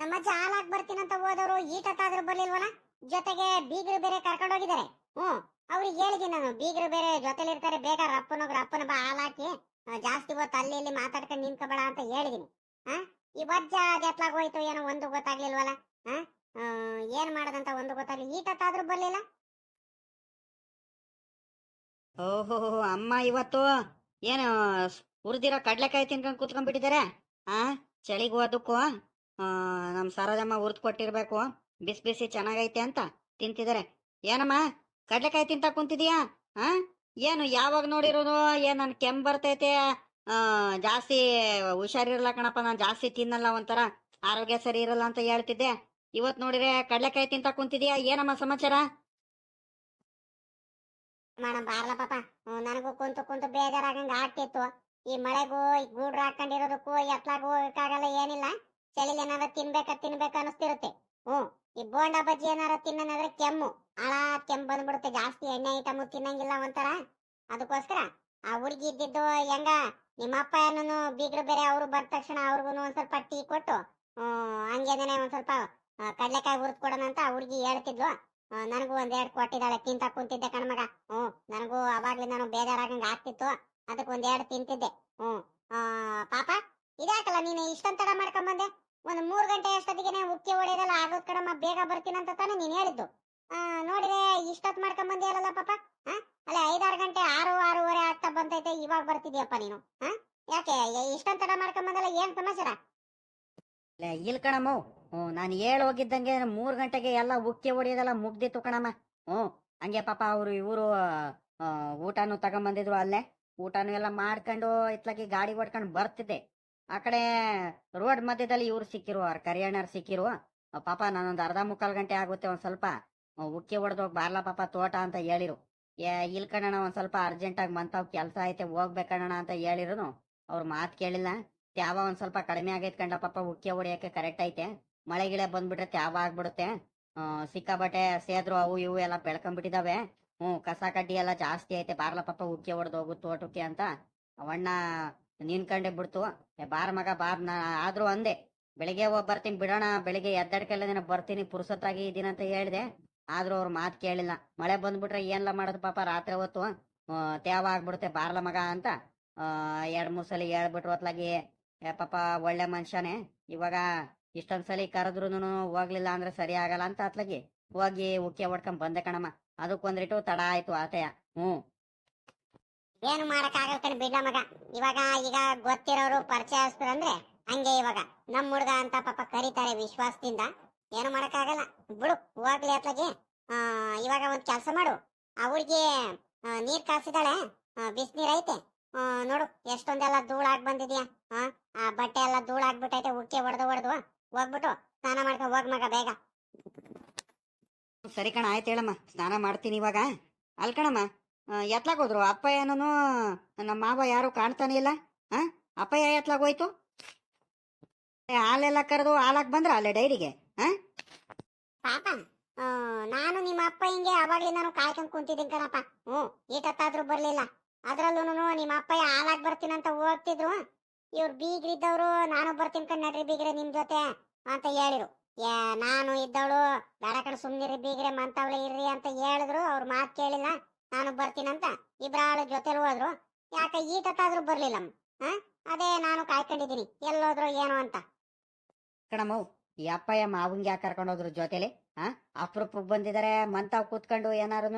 ನಮ್ಮ ಅಜ್ಜ ಹಾಲಾಕ್ ಬರ್ತೀನಂತ ಹೋದವರು ಈಟತ್ತಾದ್ರೂ ಬರ್ಲಿಲ್ವಲ್ಲ? ಜೊತೆಗೆ ಬೀಗರು ಬೇರೆ ಕರ್ಕೊಂಡು ಹೋಗಿದ್ದಾರೆ. ಹ್ಮ್ ಅವ್ರಿಗೆ ಹೇಳಿದೀನಿ ನಾನು. ಬೀಗರು ಬೇರೆ ಜೊತೆಲಿ ಇರ್ತಾರೆ, ಬೇಗ ರಪ್ಪನೋಗ್ ಅಪ್ಪನ ಬಾ ಹಾಲಾಕಿ ಜಾಸ್ತಿ ಹೊತ್ತು ಅಲ್ಲಿ ಇಲ್ಲಿ ಮಾತಾಡ್ಕೊಂಡು ನಿಂತ್ಕೊಬೇಡ ಅಂತ ಹೇಳಿದೀನಿ ಹಾ ಈ ಬಜ್ಜ ಅದೆತ್ಲಾಗ ಹೋಯ್ತು, ಏನೋ ಒಂದು ಗೊತ್ತಾಗ್ಲಿಲ್ವಲ್ಲ? ಹಾ ಏನ್ ಮಾಡದಂತ ಒಂದು ಗೊತ್ತಾಗ್ಲಿ ಈಟತ್ತಾದ್ರೂ ಬರ್ಲಿಲ್ಲ? ಓಹೋ, ಅಮ್ಮ ಇವತ್ತು ಏನು ಹುರಿದಿರೋ ಕಡ್ಲೆಕಾಯಿ ತಿನ್ಕೊಂಡು ಕೂತ್ಕೊಂಡ್ಬಿಟ್ಟಿದ್ದಾರೆ? ಆ? ಚಳಿಗೂ ಅದಕ್ಕೂ ನಮ್ಮ ಸರೋಜಮ್ಮ ಹುರಿದು ಕೊಟ್ಟಿರ್ಬೇಕು. ಬಿಸಿ ಬಿಸಿ ಚೆನ್ನಾಗೈತೆ ಅಂತ ತಿಂತಿದ್ದಾರೆ. ಏನಮ್ಮ? ಕಡಲೆಕಾಯಿ ತಿಂತ ಕುಂತಿದೀಯಾ? ಆ? ಏನು ಯಾವಾಗ ನೋಡಿರೋದು? ಏನು ನನ್ ಕೆಮ್ಮು ಬರ್ತೈತೆ? ಜಾಸ್ತಿ ಹುಷಾರಿರಲ್ಲ ಕಣಪ್ಪ, ನಾನು ಜಾಸ್ತಿ ತಿನ್ನಲ್ಲ ಒಂಥರ. ಆರೋಗ್ಯ ಸರಿ ಇರಲ್ಲ ಅಂತ ಹೇಳ್ತಿದ್ದೆ. ಇವತ್ತು ನೋಡಿದ್ರೆ ಕಡಲೆಕಾಯಿ ತಿಂತ ಕುಂತಿದೀಯಾ? ಏನಮ್ಮ ಸಮಾಚಾರ? ಪಾಪ. ನನಗೂ ಕುಂತು ಕುಂತು ಬೇಜಾರಾಗಂಗ ಆಗ್ತಿತ್ತು. ಈ ಮಳೆಗೂ, ಈ ಗೂಡ್ರ ಹಾಕೊಂಡಿರೋದಕ್ಕೂ ಎತ್ಲಾಗೂ ಹೋಗಕ್ಕಾಗಲ್ಲ ಏನಿಲ್ಲ. ಚಳಿಲಿ ಏನಾರ ತಿನ್ಬೇಕ ತಿನ್ಬೇಕ ಅನಿಸ್ತಿರುತ್ತೆ ಹ್ಮ್ ಈ ಬೋಂಡ ಬಜ್ಜಿ ಏನಾರ ತಿನ್ನನಂದ್ರೆ ಕೆಮ್ಮು. ಆಳ ಕೆಮ್ಮು ಬಂದ್ಬಿಡುತ್ತೆ, ಜಾಸ್ತಿ ಎಣ್ಣೆ ಐಟಮ್ ತಿನ್ನಂಗಿಲ್ಲ ಒಂಥರ. ಅದಕ್ಕೋಸ್ಕರ ಆ ಹುಡುಗಿ ಇದ್ದಿದ್ದು, ಹೆಂಗ ನಿಮ್ಮ ಅಪ್ಪ ಏನೂ ಬೀಗ್ರು ಬೇರೆ ಅವರು ಬಂದ ತಕ್ಷಣ ಅವ್ರಿಗೂ ಒಂದ್ ಸ್ವಲ್ಪ ಟೀ ಕೊಟ್ಟು ಹಂಗೇನೆ ಒಂದ್ ಸ್ವಲ್ಪ ಕಡಲೇಕಾಯಿ ಹುರಿದ್ ಕೊಡೋಣ ಅಂತ ಆ ಹುಡುಗಿ ಹೇಳ್ತಿದ್ಲು. ನನಗೂ ನನಗೂ ಎರಡು ಕೊಟ್ಟಿದ್ದಾಳೆ, ತಿಂತ ಕುಂತಿದ್ದೆ ಕಣ್ಮಗ. ಹ್ಮ್ ನನಗೂ ಅವಾಗ್ಲೇ ನಾನು ಬೇಜಾರಾಗಂಗ ಆಗ್ತಿತ್ತು. ಅದಕ್ಕೆ ಒಂದೆರಡು ತಿಂತಿದ್ದೆ. ಹ್ಞೂ. ಪಾಪ ಇದಾಕಲ್ಲ ನೀನು ಇಷ್ಟೊಂದು ತಡ ಮಾಡ್ಕೊಂಬಂದೆ? ಒಂದು ಮೂರು ಗಂಟೆ ಅಷ್ಟೊತ್ತಿಗೆ ಉಕ್ಕಿ ಹೊಡೆಯದಲ್ಲ ಆಗೋದ್ ಕಡಮ್ಮ, ಬೇಗ ಬರ್ತೀನಂತ ತಾನೇ ನೀನು ಹೇಳಿದ್ದು. ನೋಡಿದ್ರೆ ಇಷ್ಟೊತ್ತು ಮಾಡ್ಕೊಂಬಂದೆ ಅಲ್ಲಲ್ಲ ಪಾಪ? ಹಾಂ ಅಲ್ಲ ಐದಾರು ಗಂಟೆ ಆರು, ಆರೂವರೆ ಆಗ್ತಾ ಬಂತೈತೆ ಇವಾಗ ಬರ್ತಿದ್ಯಪ್ಪ ನೀನು. ಹಾಂ ಯಾಕೆ ಇಷ್ಟೊಂದು ತಡ ಮಾಡ್ಕೊಂಬಂದಲ್ಲ, ಏನ್ ಸಮಾಚಾರ? ಲೇ ಇಲ್ ಕಣಮ್ಮ. ಹ್ಞೂ, ನಾನು ಹೇಳಿ ಹೋಗಿದ್ದಂಗೆ ಮೂರು ಗಂಟೆಗೆ ಎಲ್ಲ ಉಕ್ಕಿ ಹೊಡೆಯೋದೆಲ್ಲ ಮುಗ್ದಿತ್ತು ಕಣಮ್ಮ. ಹ್ಞೂ, ಹಂಗೆ ಪಾಪ ಅವರು ಇವರು ಊಟನೂ ತಗೊಂಬಂದಿದ್ರು ಅಲ್ಲೇ. ಊಟನೂ ಎಲ್ಲ ಮಾಡ್ಕೊಂಡು ಇತ್ಲಾಗಿ ಗಾಡಿ ಓಡ್ಕೊಂಡು ಬರ್ತಿದ್ದೆ. ಆ ಕಡೆ ರೋಡ್ ಮಧ್ಯದಲ್ಲಿ ಇವ್ರು ಸಿಕ್ಕಿರು, ಅವ್ರ ಕರಿಯಣ್ಣರು ಸಿಕ್ಕಿರು. ಪಾಪ ನಾನೊಂದು ಅರ್ಧ ಮುಕ್ಕಾಲು ಗಂಟೆ ಆಗುತ್ತೆ ಒಂದ್ ಸ್ವಲ್ಪ. ಉಕ್ಕಿ ಹೊಡೆದೋಗಿ ಬಾರ್ಲಾ ಪಾಪ ತೋಟ ಅಂತ ಹೇಳಿರು. ಏ, ಇಲ್ ಕಣಣ ಒಂದ್ ಸ್ವಲ್ಪ ಅರ್ಜೆಂಟಾಗಿ ಮಂತಾವ್ ಕೆಲಸ ಐತೆ ಹೋಗ್ಬೇಕಣ್ಣ ಅಂತ ಹೇಳಿರುನು. ಅವ್ರ ಮಾತು ಕೇಳಿಲ್ಲ. ತ್ಯಾವ ಒಂದ್ ಸ್ವಲ್ಪ ಕಡಿಮೆ ಆಗೈತ್ ಕಂಡ ಪಾಪ ಉಕ್ಕಿ ಹೊಡಿಯಕ್ಕೆ ಕರೆಕ್ಟ್ ಐತೆ. ಮಳೆ ಗಿಳೆ ಬಂದ್ಬಿಟ್ರೆ ತ್ಯಾವ ಆಗ್ಬಿಡುತ್ತೆ. ಸಿಕ್ಕಾಬಟ್ಟೆ ಸೇದ್ರು ಅವು ಇವು ಎಲ್ಲ ಬೆಳ್ಕೊಂಡ್ಬಿಟ್ಟಿದಾವೆ ಹ್ಞೂ, ಕಸ ಕಡ್ಡಿ ಎಲ್ಲ ಜಾಸ್ತಿ ಐತೆ, ಬಾರ್ಲ ಪಾಪ ಉಕ್ಕಿ ಹೊಡೆದು ಹೋಗು ತೋಟಕ್ಕೆ ಅಂತ. ಅವಣ್ಣ ನಿನ್ಕಂಡೆ ಬಿಡ್ತು. ಬಾರ್ ಮಗ, ಬಾರ್, ನಾ ಆದ್ರೂ ಅಂದೆ, ಬೆಳಿಗ್ಗೆ ಹೋಗಿ ಬರ್ತೀನಿ, ಬಿಡೋಣ, ಬೆಳಿಗ್ಗೆ ಎದ್ದಡ್ಕೆಲ್ಲ ದಿನ ಬರ್ತೀನಿ, ಪುರುಸತ್ತಾಗಿ ಇದೀನಿ ಅಂತ ಹೇಳಿದೆ. ಆದ್ರೂ ಅವ್ರ ಮಾತು ಕೇಳಿಲ್ಲ. ಮಳೆ ಬಂದ್ಬಿಟ್ರೆ ಏನ್ಲ ಮಾಡೋದು ಪಾಪ, ರಾತ್ರಿ ಹೊತ್ತು ತೇವ ಆಗ್ಬಿಡುತ್ತೆ ಬಾರ್ಲ ಮಗ ಅಂತ. ಎರಡು ಮೂರು ಸಲ ಹೇಳ್ಬಿಟ್ರು ಹೊತ್ಲಾಗಿ ಪಾಪ, ಒಳ್ಳೆ ಮನುಷ್ಯನೇ, ಇವಾಗ ಇಷ್ಟೊಂದ್ಸಲಿ ಕರೆದ್ರು ಹೋಗ್ಲಿಲ್ಲ ಅಂದ್ರೆ ಸರಿ ಆಗಲ್ಲ ಅಂತ ಅತ್ಲಾಗಿ ಹೋಗಿ ಉಕ್ಕೆ ಹೊಡ್ಕೊಂಡ್ ಬಂದೆ ಕಣಮ್ಮ. ಅದಕ್ಕೊಂದ್ರಿಟ್ಟು ತಡ ಆಯ್ತು ಆತಯ ಹ್ಮ್. ಏನು ಮಾಡಕ್ ಕಣ್ ಬಿಡ್ಲ ಮಗ. ಇವಾಗ ಈಗ ಗೊತ್ತಿರೋರು ಪರಿಚಯಸ್ತರು ಅಂದ್ರೆ ಹಂಗೆ ಇವಾಗ. ನಮ್ ಹುಡ್ಗ ಅಂತ ಪಾಪ ಕರೀತಾರೆ ವಿಶ್ವಾಸದಿಂದ. ಏನು ಮಾಡಕ್ಕಾಗಲ್ಲ. ಬಿಡು, ಹೋಗ್ಲಿ ಅತ್ಲಾಗಿ. ಇವಾಗ ಒಂದ್ ಕೆಲ್ಸ ಮಾಡು. ಆ ಹುಡ್ಗಿ ನೀರ್ ಕಾಸಿದಾಳೆ. ಬಿಸಿನೀರ್ ಐತೆ. ನೋಡು, ಎಷ್ಟೊಂದೆಲ್ಲ ಧೂಳಾಗ್ ಬಂದಿದ್ಯಾ, ಆ? ಆ ಬಟ್ಟೆ ಎಲ್ಲ ಧೂಳಾಗ್ಬಿಟ್ಟೈತೆ, ಉಕ್ಕೆ ಹೊಡೆದು ಹೊಡೆದು ಹೋಗ್ಬಿಟ್ಟು ಸ್ನಾನ ಮಾಡ್ಕೊ ಹೋಗ್ ಮಗ ಬೇಗ. ಸರಿ ಕಣ, ಆಯ್ತು ಹೇಳಮ್ಮ. ಸ್ನಾನ ಮಾಡ್ತೀನಿ ಇವಾಗ. ಅಲ್ ಕಣಮ್ಮ ಎತ್ಲಾಗೋದ್ರು ಹೋದ್ರು ಅಪ್ಪ ಏನೂ ನಮ್ಮ ಮಾವ ಯಾರು ಕಾಣ್ತಾನೆ ಇಲ್ಲ. ಹಾ ಅಪ್ಪಯ್ಯ ಎತ್ಲಾಗ ಹೋಯ್ತು? ಹಾಲೆಲ್ಲ ಕರೆದು ಹಾಲಾಕ್ ಬಂದ್ರ ಅಲ್ಲೇ ಡೈರಿಗೆ? ಹಾ ಪಾಪ ನಾನು ನಿಮ್ಮ ಅಪ್ಪ ಹಿಂಗೆ ಅವಾಗ್ಲಿಂದಾನು ಕಾಯ್ಕೊಂಡ್ ಕುಂತಿದ್ದೀನಿ ಕಣಪ್ಪ. ಹ್ಞೂ, ಈಟತ್ತಾದ್ರೂ ಬರ್ಲಿಲ್ಲ. ಅದ್ರಲ್ಲೂ ನಿಮ್ಮ ಅಪ್ಪಯ್ಯ ಹಾಲಾಗ್ ಬರ್ತೀನಂತ ಹೋಗ್ತಿದ್ರು ಇವ್ರು ಬೀಗ್ರಿದ್ದವ್ರು, ನಾನು ಬರ್ತೀನಿ ಕಣ್, ನಡ್ರಿ ಬೀಗ್ರೆ ನಿಮ್ ಜೊತೆ ಅಂತ ಹೇಳಿರು. ಯಾ ನಾನು ಇದ್ದವಳು ಬೇಡ ಕಡೆ ಸುಮ್ನಿರಿ ಬೀಗ್ರೆ ಮಂತವ್ಳೆ ಇರ್ರಿ ಅಂತ ಹೇಳಿದ್ರು ಅವ್ರ ಮಾತು ಕೇಳಿಲ್ಲ ನಾನು ಬರ್ತೀನಂತ ಇಬ್ರಾಳು ಜೊತೆಲಿ ಹೋದ್ರು. ಯಾಕೆ ಈಟತ್ತಾದ್ರೂ ಬರ್ಲಿಲ್ಲ ಹಾ ಅದೇ ನಾನು ಕಾಯ್ಕೊಂಡಿದ್ದೀನಿ ಎಲ್ಲೋದ್ರು ಏನು ಅಂತ. ಕಣಮ್ಮವ್ ಈ ಅಪ್ಪಯ್ಯ ಮಾವಂಗೆ ಯಾಕೆ ಕರ್ಕೊಂಡೋದ್ರು ಜೊತೆಲಿ ಆ? ಅಪ್ರೂಪಕ್ಕೆ ಬಂದಿದ್ದಾರೆ ಮಂತಾವ್ ಕೂತ್ಕೊಂಡು ಏನಾರು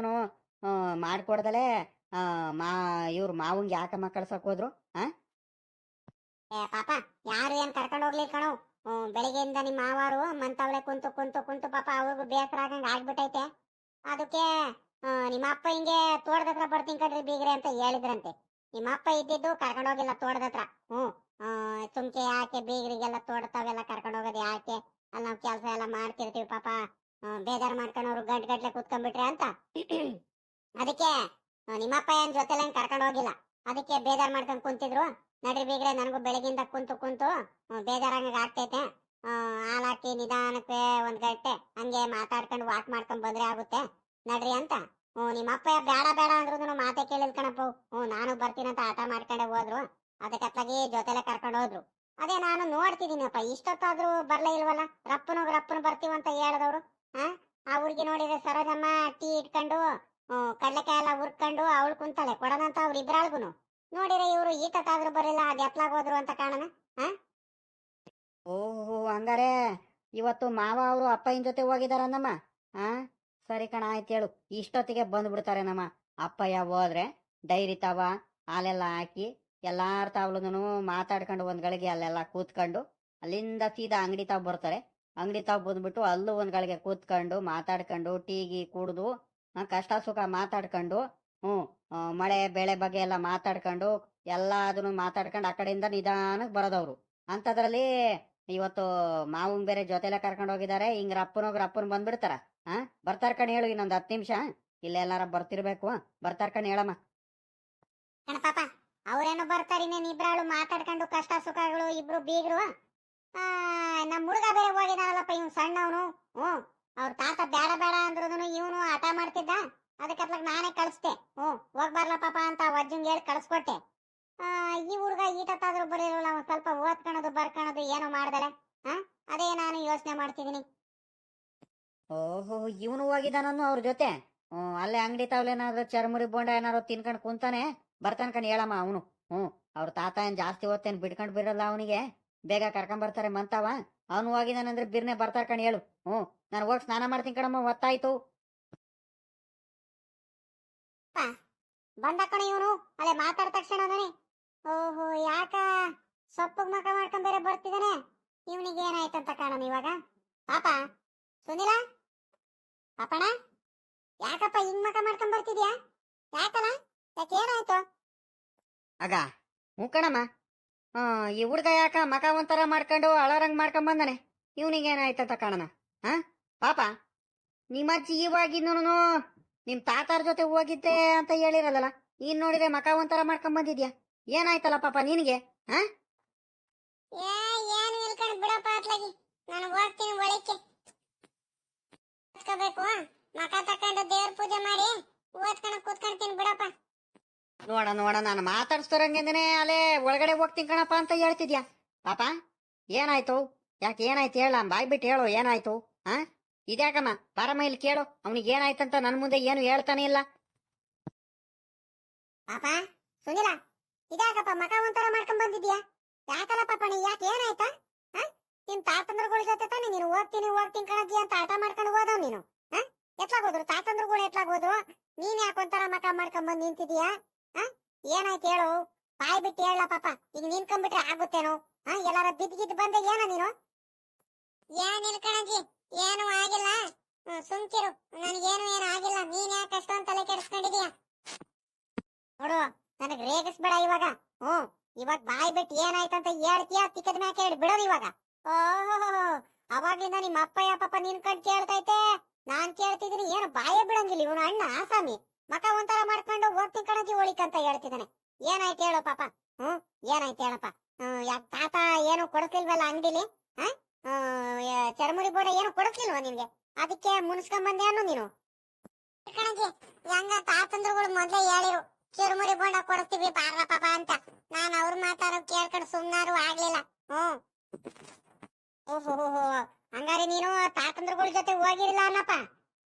ಮಾಡ್ಕೊಡ್ದಲೆ ಆ, ಮಾ ಇವ್ರು ಮಾವಂಗೆ ಯಾಕಮ್ಮ ಕಳ್ಸಕ್ ಹೋದ್ರು ಏ ಪಾಪ ಯಾರು ಏನ್ ಕರ್ಕೊಂಡು ಹೋಗ್ಲಿ ಕಣೋ? ಹ್ಮ್, ಬೆಳಿಗ್ಗೆಯಿಂದ ನಿಮ್ಮ ಮಾವಾರು ಮಂತವಳೆ ಕುಂತು ಕುಂತು ಕುಂತು ಪಾಪ ಅವ್ರಿಗೂ ಬೇಸರ ಆಗಂಗೆ ಆಗ್ಬಿಟ್ಟೈತೆ. ಅದಕ್ಕೆ ನಿಮ್ಮ ಅಪ್ಪ ಹಿಂಗೆ ತೋಟದ ಹತ್ರ ಬರ್ತೀನಿ ಕಣ್ರಿ ಬೀಗ್ರೆ ಅಂತ ಹೇಳಿದ್ರಂತೆ. ನಿಮ್ಮ ಅಪ್ಪ ಇದ್ದಿದ್ದು ಕರ್ಕೊಂಡು ಹೋಗಿಲ್ಲ ತೋಟದ ಹತ್ರ. ಹ್ಞೂ ಸುಮ್ಕೆ ಯಾಕೆ ಬೀಗ್ರಿಗೆಲ್ಲ ತೋಡ್ತಾವೆಲ್ಲ ಕರ್ಕೊಂಡು ಹೋಗೋದು ಯಾಕೆ? ಅಲ್ಲಿ ನಾವು ಕೆಲಸ ಎಲ್ಲ ಮಾಡ್ತಿರ್ತೀವಿ ಪಾಪ. ಬೇಜಾರು ಬೇಜಾರ್ ಮಾಡ್ಕೊಂಡು ಅವ್ರು ಗಂಟ್ ಗಂಟ್ಲೆ ಕುತ್ಕೊಂಡ್ಬಿಟ್ರೆ ಅಂತ. ಅದಕ್ಕೆ ನಿಮ್ಮಪ್ಪ ಏನ್ ಜೊತೆಲ್ಲ ಕರ್ಕೊಂಡು ಹೋಗಿಲ್ಲ. ಅದಕ್ಕೆ ಬೇಜಾರ್ ಮಾಡ್ಕೊಂಡು ಕುಂತಿದ್ರು. ನಡ್ರಿ ಬೀಗ್ರೆ ನನಗೂ ಬೆಳಗಿಂದ ಕುಂತು ಕುಂತು ಬೇಜಾರಂಗ ಆಗ್ತೈತೆ. ಆ, ಹಾಲ್ ಹಾಕಿ ನಿಧಾನಕ್ಕೆ ಒಂದ್ ಗಂಟೆ ಹಂಗೆ ಮಾತಾಡ್ಕೊಂಡು ವಾಕ್ ಮಾಡ್ಕೊಂಡ್ ಬಂದ್ರೆ ಆಗುತ್ತೆ. ನಡ್ರಿ ಅಂತ. ಹ್ಞೂ ನಿಮ್ಮ ಅಪ್ಪ ಬೇಡ ಬೇಡ ಅಂದ್ರೂ ಮಾತೆ ಕೇಳಿದ್ ಕಣಪ್ಪ. ಹ್ಞೂ ನಾನು ಬರ್ತೀನಂತ ಆಟ ಮಾಡ್ಕೊಂಡೆ ಹೋದ್ರು. ಅದಕ್ಕೆ ಅತ್ಲಾಗಿ ಜೊತೆಲೆ ಕರ್ಕೊಂಡು ಹೋದ್ರು. ಅದೇ ನಾನು ನೋಡ್ತಿದ್ದೀನಪ್ಪ ಇಷ್ಟೊತ್ತಾದ್ರೂ ಬರ್ಲೇ ಇಲ್ವಲ್ಲ? ರಪ್ಪನು ರಪ್ಪನು ಬರ್ತೀವಂತ ಹೇಳಿದವ್ರು ಹಾ? ಆ ಹುಡುಗಿ ನೋಡಿದ್ರೆ ಸರೋಜಮ್ಮ ಟೀ ಇಟ್ಕೊಂಡು ಕಡ್ಲೆಕಾಯಿ ಎಲ್ಲ ಹುರ್ಕೊಂಡು ಅವಳು ಕುಂತಾಳೆ. ಕೊಡೋಣಂತ ಅವ್ರು ಇಬ್ರಾಳ್ಗುನು ನೋಡಿದ್ರೆ ಇವರು ಈಟತ್ತಾದ್ರೂ ಬರಲಿಲ್ಲ, ಅದ್ ಎತ್ಲಾಗ ಹೋದ್ರು ಅಂತ ಕಾಣನ ಓಹೋ, ಹಂಗಾರೆ ಇವತ್ತು ಮಾವ ಅವರು ಅಪ್ಪಯ್ಯನ ಜೊತೆ ಹೋಗಿದಾರನ್ನಮ್ಮ ಹಾ ಸರಿ ಕಣ, ಆಯ್ತು ಹೇಳು. ಇಷ್ಟೊತ್ತಿಗೆ ಬಂದ್ಬಿಡ್ತಾರೆ ನಮ್ಮ ಅಪ್ಪಯ್ಯ ಹೋದ್ರೆ, ಡೈರಿ ತವ, ಹಾಲೆಲ್ಲ ಹಾಕಿ, ಎಲ್ಲಾರ ತಾವ್ಲೂ ಮಾತಾಡ್ಕೊಂಡು ಒಂದ್ ಗಳಿಗೆ ಅಲ್ಲೆಲ್ಲ ಕೂತ್ಕೊಂಡು, ಅಲ್ಲಿಂದ ಸೀದಾ ಅಂಗಡಿ ತಾವ್ ಬರ್ತಾರೆ. ಅಂಗಡಿ ತಾವ್ ಬಂದ್ಬಿಟ್ಟು ಅಲ್ಲೂ ಒಂದ್ ಗಳಿಗೆ ಕೂತ್ಕೊಂಡು ಮಾತಾಡ್ಕೊಂಡು ಟೀಗಿ ಕುಡ್ದು ಕಷ್ಟ ಸುಖ ಮಾತಾಡ್ಕೊಂಡು ಆ, ಮಳೆ ಬೆಳೆ ಬಗ್ಗೆ ಎಲ್ಲ ಮಾತಾಡ್ಕೊಂಡು ಎಲ್ಲ ಅದನ್ನು ಮಾತಾಡ್ಕೊಂಡು ಆ ಕಡೆಯಿಂದ ನಿಧಾನಕ್ಕೆ ಬರೋದವ್ರು. ಅಂಥದ್ರಲ್ಲಿ ಇವತ್ತು ಮಾವನ್ ಬೇರೆ ಜೊತೆಲೆ ಕರ್ಕೊಂಡು ಹೋಗಿದ್ದಾರೆ. ಹಿಂಗ್ ಹೋಗಿ ರಪ್ಪನ ಬಂದ್ಬಿಡ್ತಾರ. ಹಾ ಬರ್ತಾರ ಕಣ್ ಹೇಳು ಇನ್ನೊಂದ್ ಹತ್ತು ನಿಮಿಷ. ಇಲ್ಲೆಲ್ಲಾರ ಬರ್ತಿರ್ಬೇಕು. ಬರ್ತಾರ ಕಣ್ ಹೇಳಮ್ಮ. ಕಣಪಾಪ ಅವ್ರೇನೋ ಬರ್ತಾರೆ ಇನ್ನೇನ್ ಇಬ್ರಾಳು ಮಾತಾಡ್ಕೊಂಡು ಕಷ್ಟ ಸುಖಗಳು ಇಬ್ರು ಬೀಗರು. ಆ ನಮ್ ಹುಡುಗ ಬೇರೆ ಹೋಗಿದಾರಲ್ಲಪ್ಪ ಇವ್ನು ಸಣ್ಣವನು. ಹ್ಞೂ ಅವ್ರ ತಾತ ಬೇಡ ಬೇಡ ಅಂದ್ರೂ ಇವನು ಹಠ ಮಾಡ್ತಿದ್ದ. ಅದಕ್ಕತ್ಲಾಗ ನಾನೇ ಕಳಿಸ್ದೆ. ಹ್ಞೂ, ಹೋಗ್ ಬರ್ಲ ಪಾಪ ಅಂತ ವಜ್ಜಂಗ್ ಹೇಳಿ ಕಳಿಸ್ಕೊಟ್ಟೆ. ಈ ಹುಡುಗ ಈಟತ್ತಾದ್ರೂ ಬರೀರಲ್ಲ, ಒಂದು ಸ್ವಲ್ಪ ಓದ್ಕೊಳೋದು ಬರ್ಕೊಳೋದು ಏನೋ ಮಾಡ್ದಲೆ ಹಾ ಅದೇ ನಾನು ಯೋಚನೆ ಮಾಡ್ತಿದ್ದೀನಿ. ಓಹೋ, ಇವನು ಹೋಗಿದ್ದಾನು ಅವ್ರ ಜೊತೆ? ಅಲ್ಲೇ ಅಂಗಡಿ ತಾವ್ಲೇನಾದ್ರು ಚರ್ಮುರಿ ಬೋಂಡ ಏನಾದ್ರು ತಿನ್ಕೊಂಡು ಕುಂತಾನೆ, ಬರ್ತಾನ ಕಣ್ ಹೇಳಮ್ಮ ಅವನು. ಹ್ಞೂ, ಅವ್ರ ತಾತ ಏನ್ ಜಾಸ್ತಿ ಓದ್ತೇನೆ ಬಿಡ್ಕೊಂಡು ಬಿರಲ್ಲ ಅವನಿಗೆ. ಬೇಗ ಕರ್ಕೊಂಡ್ ಬರ್ತಾರೆ ಮಂತಾವ. ಅವನು ಹೋಗಿದಾನಂದ್ರೆ ಬಿರ್ನೆ ಬರ್ತಾರ ಕಣ್ ಹೇಳು. ಹ್ಞೂ, ನಾನು ಹೋಗಿ ಸ್ನಾನ ಮಾಡ್ತೀನಿ ಕಣಮ್ಮ ಬಂದ ಕಣ ಇವನು. ಅಲ್ಲೇ ಮಾತಾಡ ತಕ್ಷಣನೇ ಓಹೋ, ಯಾಕ? ಸೊಪ್ಪಗ್ ಮಕ ಮಾಡ್ಕೊಂಡ್ ಬೇರೆ ಬರ್ತಿದ್ದಾನೆ ಇವನಿಗೆ ಏನಾಯ್ತಂತ ಕಾಣೋಣ ಇವಾಗ? ಪಾಪ. ಸುನಿಲ? ಪಾಪಣ ಯಾಕಪ್ಪ ಹಿಂಗ್ ಮಕ ಮಾಡ್ಕೊಂಡ್ ಬರ್ತಿದ್ಯಾ? ಯಾಕಲ್ಲ? ಯಾಕೆ ಏನಾಯ್ತು? ಆಗ ಮುಕ್ಕಣಮ್ಮ ಈ ಹುಡ್ಗ ಯಾಕ ಮಕ ಒಂಥರ ಮಾಡ್ಕೊಂಡು ಅಳರಂಗ್ ಮಾಡ್ಕೊಂಡ್ ಬಂದಾನೆ? ಇವನಿಗೆ ಏನಾಯ್ತಂತ ಕಾಣನ ಹಾ? ಪಾಪ, ನಿಮ್ಮ ಅಜ್ಜಿ ಇವಾಗಿನ್ನೂ ನಿಮ್ ತಾತಾರ ಜೊತೆ ಹೋಗಿದ್ದೆ ಅಂತ ಹೇಳಿರಲ್ಲ ನೀನ್ ನೋಡಿದ್ರೆ ಮಕ ಒಂಥರ ಮಾಡ್ಕೊಂಡ್ ಬಂದಿದ್ಯಾ? ಏನಾಯ್ತಲ್ಲ ಪಾಪ ನಿನಗೆ ಏನು ಬಿಡಪ್ಪ ಅತ್ಲಾಗಿ ನಾನು ಹೋಗ್ತೀನಿ ಒಳಕ್ಕೆ. ಓದ್ಕೋಬೇಕು ಮಕ ತಕೊಂಡು ದೇವ್ರ ಪೂಜೆ ಮಾಡಿ ಓದ್ಕೊಂಡು ಬಿಡಪ್ಪ. ನೋಡ ನೋಡ ನಾನು ಮಾತಾಡ್ಸ್ತಾರಂಗೆಂದನೆ ಅಲ್ಲೇ ಒಳಗಡೆ ಹೋಗ್ತೀನಿ ಕಣಪ್ಪ ಅಂತ ಹೇಳ್ತಿದ್ಯಾ? ಪಾಪ ಏನಾಯ್ತು? ಯಾಕೆ ಏನಾಯ್ತು ಹೇಳ ಬಾಯ್ಬಿಟ್ಟು ಹೇಳು ಏನಾಯ್ತು ಹಾ? ಇದ್ಯಾಕಮ್ಮ? ಪಾರಮ್ಮ ಇಲ್ಲಿ ಕೇಳು. ಅವನಿಗೆ ಏನಾಯ್ತಂತ ನನ್ ಮುಂದೆ ಏನು ಹೇಳ್ತಾನೆ ಇಲ್ಲ. ಪಾಪ ಸುನಿಲ ಇದ್ಯಾಕಪ್ಪ ಮಕ ಒಂಥರ ಮಾಡ್ಕೊಂಡ್ ಬಂದಿದ್ಯಾ? ಯಾಕಲ್ಲ ಪಾಪ ನೀ ಯಾಕೆ ಏನಾಯ್ತಾ? ನಿಮ್ ತಾತಂದ್ರಗಳ ಜೊತೆ ತಾನೆ ನೀನು ಹೋಗ್ತೀನಿ ಹೋಗ್ತೀನಿ ಕಣದ್ಯ ಅಂತ ಆಟ ಮಾಡ್ಕೊಂಡು ಹೋದವ್ ನೀನು? ಎತ್ಲಾಗ್ ಹೋದ್ರು ತಾತಂದ್ರಗಳು ಎತ್ಲಾಗ್ ಹೋದ್ರು ನೀನ್ ಯಾಕೆ ಒಂಥರ ಮಕ ಮಾಡ್ಕೊಂಡ್ ಬಂದ್ ನಿಂತಿದ್ಯಾ? ಏನಾಯ್ತು ಹೇಳು? ಬಾಯ್ ಬಿಟ್ಟು ಹೇಳ ಪಾಪ. ಈಗ ನಿನ್ಕೊಂಡ್ಬಿಟ್ರೆ ಆಗುತ್ತೇನೋ? ಎಲ್ಲಾರ ಬಿದ್ದಿದ್ದು ಬಂದ ಏನ ನೀನು? ಏನು ಹ್ಮ್, ಸುಮ್ಕಿರು. ನನಗೇನು ಏನು ಆಗಿಲ್ಲ. ನೀನ್ ಯಾಕೆ ಅಷ್ಟೊಂದು ತಲೆ ಕೆಡಿಸ್ಕೊಂಡಿದೀಯ? ನೋಡು, ನನಗ್ ರೇಗಿಸ್ಬೇಡ ಇವಾಗ. ಹ್ಮ್ ಇವಾಗ ಬಾಯ್ ಬಿಟ್ಟು ಏನಾಯ್ತಂತ ಹೇಳ್ತೀಯ ತಿಕ್ಕದ ಮ್ಯಾಕೆ ಹೇಳಿ ಬಿಡೋದು ಇವಾಗ. ಓಹೋ ಅವಾಗ್ಲಿಂದ ನಿಮ್ಮ ಅಪ್ಪಯ್ಯ ಪಾಪ ನಿನ್ ಕಣ್ ಕೇಳ್ತೈತೆ? ನಾನ್ ಕೇಳ್ತಿದೀನಿ, ಏನು ಬಾಯೇ ಬಿಡಂಗಿಲ್ಲ ಇವನು ಅಣ್ಣ, ಆಸಾಮಿ. ಮಕ ಒಂಥರ ಮಾಡ್ಕೊಂಡು ಹೋಗ್ತೀನಿ ಕಣಜಿ ಒಳಿಕಂತ ಹೇಳ್ತಿದ್ದಾನೆ. ಏನಾಯ್ತು ಹೇಳು ಪಾಪ. ಹ್ಮ್ ಏನಾಯ್ತು ಹೇಳಪ್ಪ. ಯಾಕೆ ತಾತ ಏನು ಕೊಡ್ತಿಲ್ವಲ್ಲ ಅಂಗಡಿಲಿ? ಚರ್ಮುರಿ ಬೋಡ ಏನು ಕೊಡಿಸ್ಲಿಲ್ವಾ ನಿನ್ಗೆ ಅದಕ್ಕೆ ಮುನ್ಸ್ಕೊಂಡ್ ಬಂದೆ ಅನ್ನೋ ನೀನು? ಕಣಜಿ, ಹೆಂಗ ತಾತಂದ್ರುಗಳು ಮೊದ್ಲೇ ಹೇಳಿರು, ಚುರುಮುರಿ ಬೋಂಡ ಕೊಡಿಸ್ತೀವಿ ಬಾರ ಪಾಪ ಅಂತ. ನಾನು ಅವ್ರ ಮಾತಾಡೋ ಕೇಳ್ಕೊಂಡು ಸುಮ್ನಾರು ಆಗ್ಲಿಲ್ಲ. ಹ್ಮ್ ಓಹೋ ಹಂಗಾರೆ ನೀನು ತಾತಂದ್ರಗಳ ಜೊತೆ ಹೋಗಿರ್ಲಿಲ್ಲ ಅನ್ನಪ್ಪ?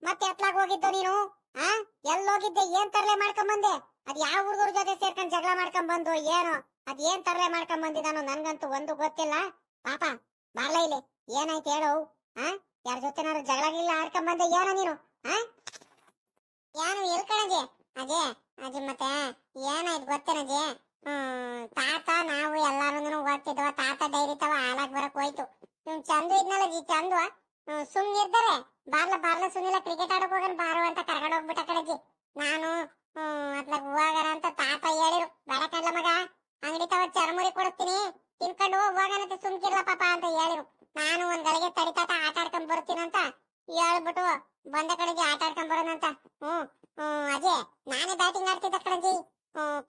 ಮತ್ತೆ ಎತ್ಲಾಗ ಹೋಗಿದ್ದು ನೀನು? ಹಾ ಎಲ್ಲಿ ಹೋಗಿದ್ದೆ, ಏನ್ ತರಲೆ ಮಾಡ್ಕೊಂಡ್ ಬಂದೆ ಅದ್ ಯಾವ ಹುಡುಗರ ಜೊತೆ ಸೇರ್ಕೊಂಡ್ ಜಗಳ ಮಾಡ್ಕೊಂಡ್ ಬಂದು ಏನು? ಅದ್ ಏನ್ ತರಲೆ ಮಾಡ್ಕೊಂಡ್ ಬಂದಿದಾನೋ ನನ್ಗಂತೂ ಒಂದು ಗೊತ್ತಿಲ್ಲ. ಪಾಪ, ಬಾರ್ಲ ಇಲ್ಲಿ. ಏನಾಯ್ತು ಹೇಳು. ಆ? ಯಾರ ಜೊತೆನಾರು ಜಗಳ ಗಿಲ್ಲ ಆಡ್ಕೊಂಡ್ ಬಂದೆ ಏನೋ ನೀನು? ಹಾ ಏನು ಇಲ್ಕಣಜಿ ಅಜೇ, ಅಜಿ ಮತ್ತೆ ಏನಾಯ್ತು ಗೊತ್ತೇನಜ್ಜಿ ಹ್ಮ್, ತಾತ, ನಾವು ಎಲ್ಲಾರು ಓದ್ತಿದ್ವ ತಾತ ಡೈರಿ ತವ ಹಾಲಾಗ್ ಬರಕ್ ಹೋಯ್ತು. ನಿಮ್ ಚಂದು ಇದ್ನಲ್ಲ ಜಿ, ಚಂದು? ಸುಮ್ನಿರ್ತಾರೆ ಬಾರ್ಲ ಬಾರ್ಲ ಸುನಿಲ್ಲ ಕ್ರಿಕೆಟ್ ಆಡಕ್ ಹೋಗನ್ ಬಾರು ಅಂತ ಕರ್ಕೊಂಡು ಹೋಗ್ಬಿಟ್ಟ ಕಣಜಿ. ನಾನು ಹ್ಮ್ ಅತ್ಲಾಗ ಹೋಗಾರ ಅಂತ ತಾತ ಹೇಳಿರು ಬೇಡ ಕಡ್ಲ ಮಗ ಅಂಗಡಿ ತವ ಚರಮುರಿ ಕೊಡಿಸ್ತೀನಿ ತಿನ್ಕೊಂಡು ಹೋಗೋಣಂತೆ ಸುಮ್ಕಿರ್ಲ ಪಾಪ ಅಂತ ಹೇಳಿರು ನಾನು ಒಂದ್ ಗಳಿಗೆ ತಡಿತಾತ ಆಟ ಆಡ್ಕೊಂಡ್ ಬರ್ತೀನಂತ ಹೇಳ್ಬಿಟ್ಟು ಬಂದ ಕಡೆಗೆ ಆಟ ಆಡ್ಕೊಂಡ್ ಬರೋಣಂತ ಹ್ಮ್ ಹ್ಮ್, ಅಜಯ್, ನಾನೇ ಬ್ಯಾಟಿಂಗ್ ಆಡ್ತಿದ್ದ ಕಣಜಿ.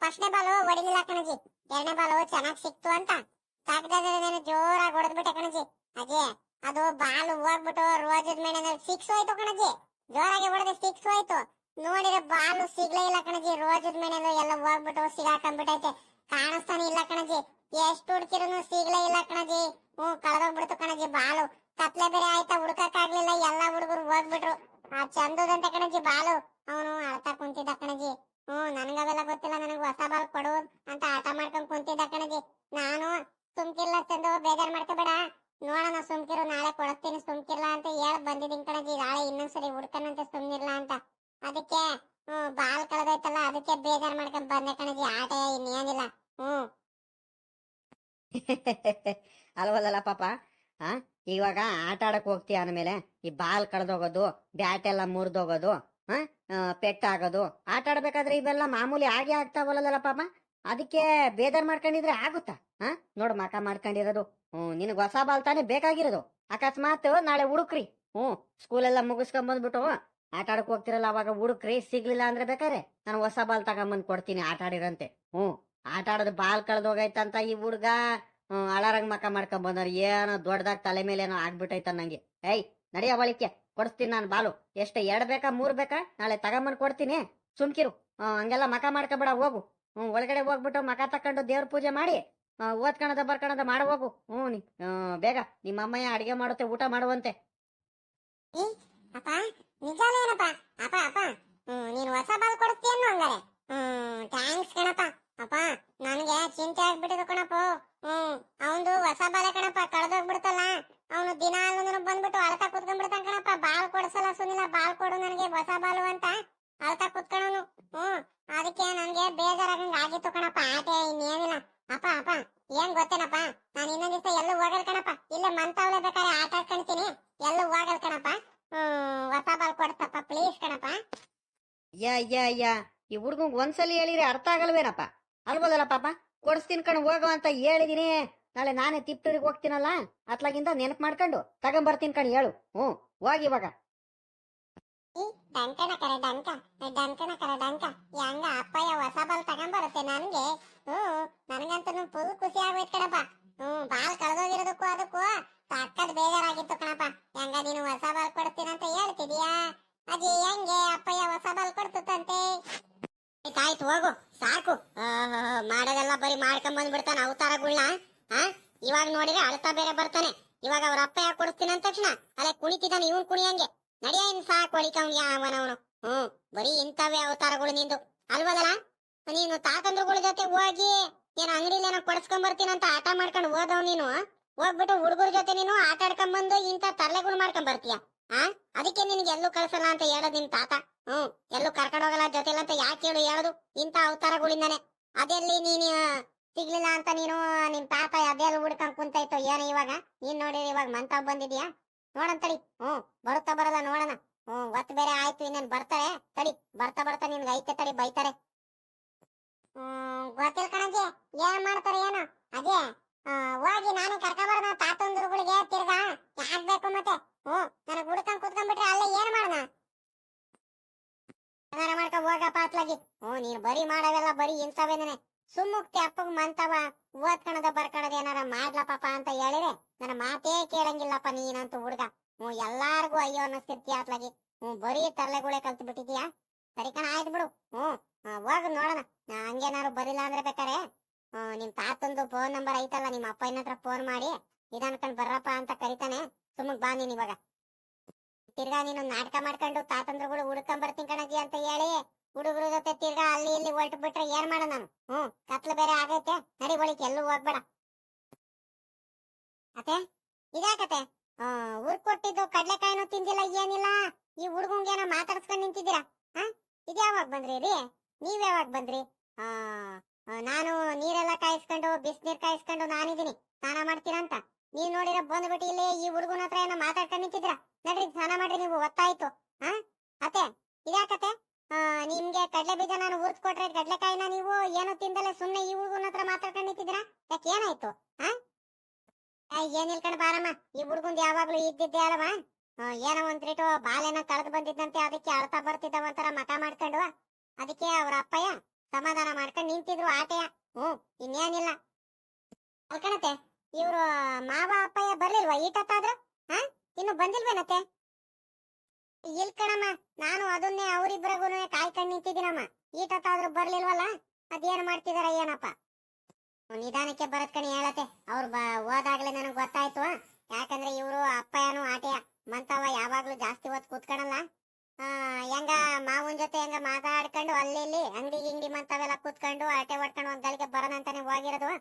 ಫಸ್ಟ್ನೇ ಬಾಲು ಹೊಡಿಲಿಲ್ಲ ಕಣಜಿ. ಎರಡನೇ ಬಾಲು ಚೆನ್ನಾಗ್ ಸಿಕ್ತು ಅಂತ. ತಾಕದಾದ್ರೆ ಜೋರಾಗಿ ಹೊಡೆದ್ಬಿಟ್ಟೆ ಕಣಜಿ. ಅಜಯ್, ಅದು ಬಾಲ್ ಹೋಗ್ಬಿಟ್ಟು ರೋಜದ ಮೇಲೆ ಸಿಕ್ಸ್ ಹೋಯ್ತು ಕಣಜಿ. ಜೋರಾಗಿ ಹೊಡೆದ ಸಿಕ್ಸ್ ಹೋಯ್ತು. ನೋಡಿದ್ರೆ ಬಾಲು ಸಿಗ್ಲೇ ಇಲ್ಲ ಕಣಜಿ. ರೋಜದ ಮೇಲೆ ಎಲ್ಲ ಹೋಗ್ಬಿಟ್ಟು ಸಿಗಾಕೊಂಡ್ಬಿಟ್ಟೈತೆ. ಕಾಣಿಸ್ತಾನೆ ಇಲ್ಲ ಕಣಜಿ. ಎಷ್ಟು ಹುಡುಕಿರೂ ಸಿಗ್ಲೇ ಇಲ್ಲ ಕಣಜಿ. ಹ್ಮ್, ಕಳೆದೋಗ್ಬಿಡ್ತು ಕಣಜಿ ಬಾಲು ಕತ್ಲೆ ಬೇರೆ ಆಯ್ತಾ, ಹುಡ್ಕಕ್ಕಾಗ್ಲಿಲ್ಲ. ಎಲ್ಲಾ ಹುಡುಗರು ಹೋಗ್ಬಿಟ್ರು. ಆ ಚಂದದಂತ ಕಣಜಿ ಬಾಲು. ಅವನು ಅಳ್ತಾ ಕುಂತಿದ್ದ ಕಣಜಿ ಹ್ಮ್ ನನಗವೆಲ್ಲ ಗೊತ್ತಿಲ್ಲ ನನಗೆ ಹೊಸ ಬಾಲ್ ಕೊಡು ಅಂತ ಆಟ ಮಾಡ್ಕೊಂಡ್ ಕುಂತಿದ್ದ ಕಣಜಿ ನಾನು ಸುಮ್ಕಿಲ್ಲ ಚಂದು, ಬೇಜಾರ್ ಮಾಡ್ಕೋಬೇಡ. ನೋಡೋಣ ಸುಮ್ಕಿರು ನಾಳೆ ಕೊಡ್ತೀನಿ ಸುಮ್ಕಿಲ್ಲ ಅಂತ ಹೇಳ ಬಂದಿದ್ದೀನಿ ಕಣಜಿ ನಾಳೆ ಇನ್ನೊಂದ್ಸರಿ ಹುಡ್ಕನಂತೆ ಸುಮ್ನಿಲ್ಲ ಅಂತ. ಅದಕ್ಕೆ ಹ್ಮ್ ಬಾಲ್ ಕಳೆದೈತಲ್ಲ ಅದಕ್ಕೆ ಬೇಜಾರ್ ಮಾಡ್ಕೊಂಡ್ ಬಂದೆ ಕಣಜಿ ಆಟ ಇನ್ನೇನಿಲ್ಲ. ಹ್ಮ್ ಅಲ್ವಲ್ಲ ಪಾಪ. ಇವಾಗ ಆಟ ಆಡಕ್ ಹೋಗ್ತೀಯ ಅಂದಮೇಲೆ ಈ ಬಾಲ್ ಕಳೆದೋಗೋದು, ಬ್ಯಾಟ್ ಎಲ್ಲ ಮುರಿದೋಗೋದು ಪೆಟ್ಟಾಗೋದು, ಆಟ ಆಡ್ಬೇಕಾದ್ರೆ ಇವೆಲ್ಲ ಮಾಮೂಲಿ ಆಗೇ ಆಗ್ತಾವಲ್ಲ ಪಾಪ. ಅದಕ್ಕೆ ಬೇಜಾರ್ ಮಾಡ್ಕೊಂಡಿದ್ರೆ ಆಗುತ್ತಾ? ಹಾ ನೋಡು ಮಕ ಮಾಡ್ಕೊಂಡಿರೋದು. ಹ್ಮ್, ನಿನಗೆ ಹೊಸ ಬಾಲ್ ತಾನೇ ಬೇಕಾಗಿರೋದು. ಅಕಸ್ಮಾತ್ ನಾಳೆ ಹುಡುಕ್ರಿ. ಹ್ಮ್, ಸ್ಕೂಲೆಲ್ಲ ಮುಗಿಸ್ಕೊಂಡ್ ಬಂದ್ಬಿಟ್ಟು ಆಟ ಆಡಕ್ ಹೋಗ್ತಿರಲ್ಲ, ಅವಾಗ ಹುಡುಕ್ರಿ. ಸಿಗ್ಲಿಲ್ಲ ಅಂದ್ರೆ ಬೇಕಾರೆ ನಾನು ಹೊಸ ಬಾಲ್ ತಗೊಂಬಂದ್ ಕೊಡ್ತೀನಿ ಆಟ ಆಡಿರಂತೆ. ಹ್ಮ್, ಆಟ ಆಡೋದು ಬಾಲ್ ಕಳೆದೋಗೈತಂತ ಈ ಹುಡ್ಗ. ಅಳರಂಗ್ ಮಕ ಮಾಡ್ಕೊಂಡ್ ಬಂದವ್ರು ಏನೋ ದೊಡ್ಡದಾಗ ತಲೆ ಮೇಲೆ ಏನೋ ಆಗ್ಬಿಟ್ಟೈತ ನಂಗೆ ಏಯ್ ನಡಿಯ ಬಳಿಕೆ ಕೊಡಿಸ್ತೀನಿ ನಾನು ಬಾಲು. ಎಷ್ಟು, ಎರಡ್ ಬೇಕಾ, ಮೂರ್ ಬೇಕಾ? ನಾಳೆ ತಗೊಂಬಂದ್ ಕೊಡ್ತೀನಿ. ಸುಮ್ಕಿರು. ಹಂಗೆಲ್ಲ ಮಕ ಮಾಡ್ಕೊಬೇಡ, ಹೋಗು. ಹ್ಮ್, ಒಳಗಡೆ ಹೋಗ್ಬಿಟ್ಟು ಮಕ ತಕೊಂಡು ದೇವ್ರ ಪೂಜೆ ಮಾಡಿ ಓದ್ಕಣದ, ಬರ್ಕಣದ ಮಾಡ, ಹೋಗು. ಹ್ಞೂ ನೀ ಬೇಗ. ನಿಮ್ಮ ಅಮ್ಮಯ್ಯ ಅಡಿಗೆ ಮಾಡುತ್ತೆ, ಊಟ ಮಾಡುವಂತೆ. ನೀನು ಹೊಸ ಬಾಲ್ ಹ್ಮ್ ಥ್ಯಾಂಕ್ಸ್ ಕಣಪ್ಪ ಅಪ್ಪ ನನಗೆ ಚಿಂತೆ ಆಗ್ಬಿಟ್ಟಿದೆ ಕಣಪ್ಪ ಹ್ಮ್ ಅವಂದು ಹೊಸ ಬಾಲೆ ಕಣಪ್ಪ ಕಳೆದೋಗ್ಬಿಡ್ತಲ್ಲ ಅವನು ದಿನ ಬಂದ್ಬಿಟ್ಟು ಅಳ್ತಾ ಕುತ್ಕೊಂಡ್ಬಿಡ್ತಾನ ಕಣಪ್ಪ ಬಾಲ್ ಕೊಡ್ಸಲ್ಲ ಸುನಿಲ್ಲ ಬಾಲ್ ಕೊಡು ನನಗೆ ಹೊಸ ಬಾಲು ಅಂತ ಅಳ್ತಾ ಕುತ್ಕೊಳ್ಳೋನು ಹ್ಮ್ ಅದಕ್ಕೆ ನನಗೆ ಬೇಜಾರಾಗಂಗ್ ಆಗಿತ್ತು ಕಣಪ್ಪ ಆಟ ಇನ್ನೇನಿಲ್ಲ ಅಪ್ಪ ಅಪ್ಪ ಏನ್ ಗೊತ್ತೇನಪ್ಪ ನಾನು ಇನ್ನೊಂದ್ ದಿವಸ ಎಲ್ಲೂ ಹೋಗಲ್ ಕಣಪ್ಪ ಇಲ್ಲೇ ಮಂತಾವ್ಲೆ ಬೇಕಾದ್ರೆ ಆಟ ಆಡ್ಕೊಂತೀನಿ ಎಲ್ಲೂ ಹೋಗಲ್ ಕಣಪ್ಪ ಹ್ಮ್ ಹೊಸ ಬಾಲ್ ಕೊಡ್ತಪ್ಪ ಪ್ಲೀಸ್ ಕಣಪ್ಪ ಯಾ ಯಾ ಯಾ. ಈ ಹುಡುಗ ಒಂದ್ಸಲಿ ಹೇಳಿದ್ರೆ ಅರ್ಥ ಆಗಲ್ವೇನಪ್ಪ? ಅಲ್ಬೋದಲ್ಲ ಪಾಪ ಕೊಡಿಸ್ತೀನಿ ಕಣ್, ಹೋಗೋ ಅಂತ ಹೇಳಿದೀನಿ. ನಾಳೆ ನಾನೇ ತಿಪ್ಟೂರಿಗೆ ಹೋಗ್ತೀನಲ್ಲ, ಅತ್ಲಾಗಿಂದ ನೆನಪ್ ಮಾಡ್ಕೊಂಡು ತಗೊಂಬರ್ತೀನಿ ಕಣ್, ಹೇಳು. ಹ್ಞೂ, ಹೋಗಿ ಇವಾಗ. ಡಂಕನ ಕರೆ ಡಂಕ ಡಂಕನ ಕರೆ ಡಂಕ ಹೆಂಗ ಅಪ್ಪಯ್ಯ ಹೊಸ ಬಾಲ್ ತಗೊಂಬರುತ್ತೆ ನನ್ಗೆ. ಹ್ಮ್ ನನಗಂತೂ ಫುಲ್ ಖುಷಿ ಆಗೋಯ್ತು ಕಣಪ್ಪ. ಹ್ಮ್ ಬಾಲ್ ಕಳೆದೋಗಿರೋದಕ್ಕೂ ಅದಕ್ಕೂ ಸಕ್ಕತ್ ಬೇಜಾರಾಗಿತ್ತು ಕಣಪ್ಪ. ಹೆಂಗ ನೀನು ಹೊಸ ಬಾಲ್ ಕೊಡ್ತೀನಂತ ಹೇಳ್ತಿದೀಯಾ? ಅದೇ ಹೆಂಗೆ ಅಪ್ಪಯ್ಯ ಹೊಸ ಬಾಲ್ ಕೊಡ್ತಂತೆ ಆಯ್ತು ಹೋಗು, ಸಾಕು. ಮಾಡೋದೆಲ್ಲ ಬರೀ ಮಾಡ್ಕೊಂಡ್ ಬಂದ್ಬಿಡ್ತಾನೆ, ಅವತಾರಗಳ್ನ ಹಾ ಇವಾಗ ನೋಡಿದ್ರೆ ಅಳ್ತಾ ಬೇರೆ ಬರ್ತಾನೆ. ಇವಾಗ ಅವ್ರ ಅಪ್ಪಯ್ಯ ಕೊಡಿಸ್ತೀನಿ ಅಂದ ತಕ್ಷಣ, ಅಲ್ಲೇ ಕುಣಿತಿದ್ದಾನೆ, ಇವನ್ ಕುಣಿಯಂಗೆ ನಡಿಯ ಇನ್ ಸಾಕು ಒಳಿಕವ್ನ್ ಅವನವನು. ಹ್ಮ್, ಬರೀ ಇಂಥವೇ ಅವತಾರಗಳು ನಿಂದು. ಅಲ್ವದಲ್ಲ? ನೀನು ತಾತಂದ್ರುಗಳ ಜೊತೆ ಹೋಗಿ, ಏನ್ ಅಂಗಡಿಲಿ ಏನೋ ಬರ್ತೀನಿ ಅಂತ ಆಟ ಮಾಡ್ಕೊಂಡು ಹೋದವ್ ನೀನು ಹೋಗ್ಬಿಟ್ಟು ಹುಡುಗರ ಜೊತೆ ನೀನು ಆಟ ಆಡ್ಕೊಂಡ್ ಬಂದು ಇಂಥ ತರ್ಲೆಗಳು ಮಾಡ್ಕೊಂಡ್ ಬರ್ತೀಯ? ಆ? ಅದಕ್ಕೆ ನಿನ್ಗೆ ಎಲ್ಲೂ ಕಳ್ಸಲ್ಲ ಅಂತ ಹೇಳೋದು ನಿನ್ ತಾತ? ಹ್ಮ್ ಎಲ್ಲೂ ಕರ್ಕೊಂಡು ಹೋಗಲ್ಲ ಜೊತೆಲ್ಲ ಅಂತ ಯಾಕೆ ಹೇಳು ಹೇಳೋದು? ಇಂಥ ಅವತಾರಗಳಿಂದಾನೆ. ಅದೆಲ್ಲಿ ನೀನು ಸಿಗ್ಲಿಲ್ಲ ಅಂತ ನೀನು ನಿನ್ ತಾತ ಅದೆಲ್ಲ ಹುಡ್ಕೊಂಡ್ ಕುಂತಾಯ್ತು ಏನು ಇವಾಗ? ನೀನ್ ನೋಡಿ ಇವಾಗ ಮಂತ ಬಂದಿದ್ಯಾ? ನೋಡನ್ ತಡಿ. ಹ್ಮ್ ಬರುತ್ತಾ ಬರಲ್ಲ ನೋಡೋಣ. ಹ್ಮ್ ಒತ್ತು ಬೇರೆ ಆಯ್ತು, ಇನ್ನೇನ್ ಬರ್ತಾರೆ? ತಡಿ, ಬರ್ತಾ ಬರ್ತಾ ನಿನ್ಗೆ ಐತೆ ತಡಿ, ಬೈತಾರೆ. ಹ್ಮ್ ಗೊತ್ತಿಲ್ಲ ಕಣಜಿ, ಏನ್ ಮಾಡ್ತಾರೆ ಏನು? ಅದೇ ಹೋಗಿ ನಾನು ಕರ್ಕೊಂಬರೋಣ ತಾತಂದ್ರುಗಳಿಗೆ ತಿರ್ಗಾ, ಯಾಕ್ ಬೇಕು ಮತ್ತೆ? ಹ್ಮ್ ನನಗೆ ಹುಡ್ಕೊಂಡ್ ಕುತ್ಕೊಂಡ್ಬಿಟ್ರೆ ಅಲ್ಲೇ ಏನ್ ಮಾಡೋಣ ಏನಾರ ಮಾಡ್ಕ ಹೋಗಪ್ಪ ಅತ್ಲಾಗಿ. ಓ ನೀನ್ ಬರೀ ಮಾಡವೆಲ್ಲ ಬರೀ ಇಂಥವೇನೆ ಸುಮ್ಮುಕ್ತಿ ಅಪ್ಪಗ್ ಮಂತವ ಓದ್ಕಣದ ಬರ್ಕಣದ ಏನಾರ ಮಾಡ್ಲ ಪಾಪ ಅಂತ ಹೇಳಿದ್ರೆ ನನ್ನ ಮಾತೇ ಕೇಳಂಗಿಲ್ಲಪ್ಪ ನೀನಂತೂ ಹುಡ್ಗ. ಹ್ಮ್ ಎಲ್ಲಾರ್ಗು ಅಯ್ಯೋ ಅನ್ನಿಸ್ತಿರ್ತೀಯ ಅತ್ಲಾಗಿ. ಹ್ಮ್ ಬರೀ ತರಲೆಗಳೇ ಕಲ್ತು ಬಿಟ್ಟಿದ್ಯಾ ಸರಿ ಕಣ ಆಯ್ತು ಬಿಡು. ಆ, ಹೋಗು ನೋಡೋಣ. ಹಂಗೇನಾರು ಬರಿಲ್ಲ ಅಂದ್ರೆ ಬೇಕಾರೆ? ನಿಮ್ ತಾತಂದು ಫೋನ್ ನಂಬರ್ ಐತಲ್ಲ ನಿಮ್ಮ ಅಪ್ಪನ ಫೋನ್ ಮಾಡಿ ಇದ್ ಅನ್ಕೊಂಡ್ ಬರ್ರಪ್ಪ ಅಂತ ಕರಿತಾನೆ. ಸುಮ್ಮಗ್ ಬಾ ನೀನ್ ಇವಾಗ. ತಿರ್ಗಾ ನೀನು ನಾಟಕ ಮಾಡ್ಕೊಂಡು ತಾತಂದ್ರುಗಳು ಹುಡ್ಕೊಂಡ್ ಬರ್ತೀನಿ ಕಣಜಿ ಅಂತ ಹೇಳಿ ಹುಡುಗರ ಜೊತೆ ತಿರ್ಗಾ ಅಲ್ಲಿ ಇಲ್ಲಿ ಹೊರಟು ಬಿಟ್ರೆ ಏನ್ ಮಾಡ ನಾನು? ಹ್ಮ್ ಕತ್ಲು ಬೇರೆ ಆಗೈತೆ. ನಡಿ ಬಳಿಕ್ ಎಲ್ಲೂ ಹೋಗ್ಬೇಡ. ಅತೆ ಇದಾಕತೆ ಊರ್ ಕೊಟ್ಟಿದ್ದು ಕಡ್ಲೆಕಾಯಿನೂ ತಿಂದಿಲ್ಲ, ಏನಿಲ್ಲ? ಈ ಹುಡುಗಂಗೇನೋ ಮಾತಾಡ್ಸ್ಕೊಂಡ್ ನಿಂತಿದ್ದೀರಾ? ಹಾ ಇದ್ಯಾವಾಗ ಬಂದ್ರಿ ರೀ? ನೀವ್ ಯಾವಾಗ ಬಂದ್ರಿ? ಆ ನಾನು ನೀರೆಲ್ಲ ಕಾಯಿಸ್ಕೊಂಡು, ಬಿಸಿನೀರ್ ಕಾಯಿಸ್ಕೊಂಡು ನಾನಿದೀನಿ ಸ್ನಾನ ಮಾಡ್ತೀರಂತ ನೀವ್ ನೋಡಿರ ಬಂದ್ಬಿಟ್ಟು ಇಲ್ಲಿ ಈ ಹುಡುಗನ ಹತ್ರ ಏನೋ ಮಾತಾಡ್ಕೊಂಡ್ ನಿಂತಿದ್ರ ನಡ್ರಿ ಸ್ನಾನ ಮಾಡ್ರಿ ನೀವು ಒತ್ತಾಯ್ತು. ಹಾ ಅತೆ ಇದ್ಯಾಕತೆ ಆ, ನಿಮ್ಗೆ ಕಡ್ಲೆ ಬೀಜ ನಾನು ಊರ್ತ್ ಕೊಟ್ರೆ ಕಡ್ಲೆಕಾಯಿನ ನೀವು ಏನು ತಿಂದಲೆ ಸುಮ್ನೆ ಈ ಹುಡುಗನ ಹತ್ರ ಮಾತಾಡ್ಕೊಂಡ್ ನಿಂತಿದ್ರ ಯಾಕೆ ಏನಾಯ್ತು? ಹಾ ಏನ್ ಕಣ್ ಬಾರಮ್ಮ ಈ ಹುಡುಗಂದ್ ಯಾವಾಗ್ಲೂ ಇದ್ದಿದ್ದೆ ಅಲ್ವಾ? ಏನೋ ಏನೋ ಒಂದ್ರಿಟು ಬಾಲೆನ ಕಳೆದು ಬಂದಿದ್ದಂತೆ ಅದಕ್ಕೆ ಅಳ್ತಾ ಬರ್ತಿದ್ದ ಒಂಥರ ಮಠ ಮಾಡ್ಕೊಂಡು. ಅದಕ್ಕೆ ಅವ್ರ ಅಪ್ಪಯ್ಯ ಸಮಾಧಾನ ಮಾಡ್ಕೊಂಡ್ ನಿಂತಿದ್ರು ಆಟೆಯ ಹ್ಮ್ ಇನ್ನೇನಿಲ್ಲ. ಅಲ್ಕಣತೆ ಇವ್ರು ಮಾವ ಅಪ್ಪಯ್ಯ ಬರ್ಲಿಲ್ವಾ? ಈಟತ್ತಾದ್ರೂ ಹಾ? ಇನ್ನು ಬಂದಿಲ್ವೇನತ್ತೆ? ಇಲ್ ಕಣಮ್ಮ, ನಾನು ಅದನ್ನೇ ಅವರಿಬ್ಬರಿಗೂ ಕಾಯ್ಕೊಂಡು ನಿಂತಿದ್ದೀನಮ್ಮ. ಈಟತ್ತಾದ್ರೂ ಬರ್ಲಿಲ್ವಲ್ಲ? ಅದೇನ್ ಮಾಡ್ತಿದಾರ ಏನಪ್ಪ ನಿಧಾನಕ್ಕೆ ಬರತ್ ಕಣಿ ಹೇಳತ್ತೆ. ಅವ್ರು ಹೋದಾಗ್ಲೇ ನನಗೆ ಗೊತ್ತಾಯ್ತು. ಯಾಕಂದ್ರೆ ಇವರು ಅಪ್ಪ ಏನು ಆಟೆಯ ಮಂತವ ಯಾವಾಗ್ಲೂ ಜಾಸ್ತಿ ಹೊತ್ತು ಕೂತ್ಕೊಳಲ್ಲ ಹೆಂಗ ಮಾವನ್ ಜೊತೆ ಹೆಂಗ ಮಾತಾಡ್ಕೊಂಡು ಅಲ್ಲಿ ಇಲ್ಲಿ ಅಂಗಡಿ ಗಿಂಗಡಿ ಮಂತವೆಲ್ಲ ಕೂತ್ಕೊಂಡು ಆಟೆ ಹೊಡ್ಕೊಂಡು ಒಂದ್ ಗಳಿಗೆ ಬರೋಣ ಅಂತಾನೆ ಹೋಗಿರೋದು.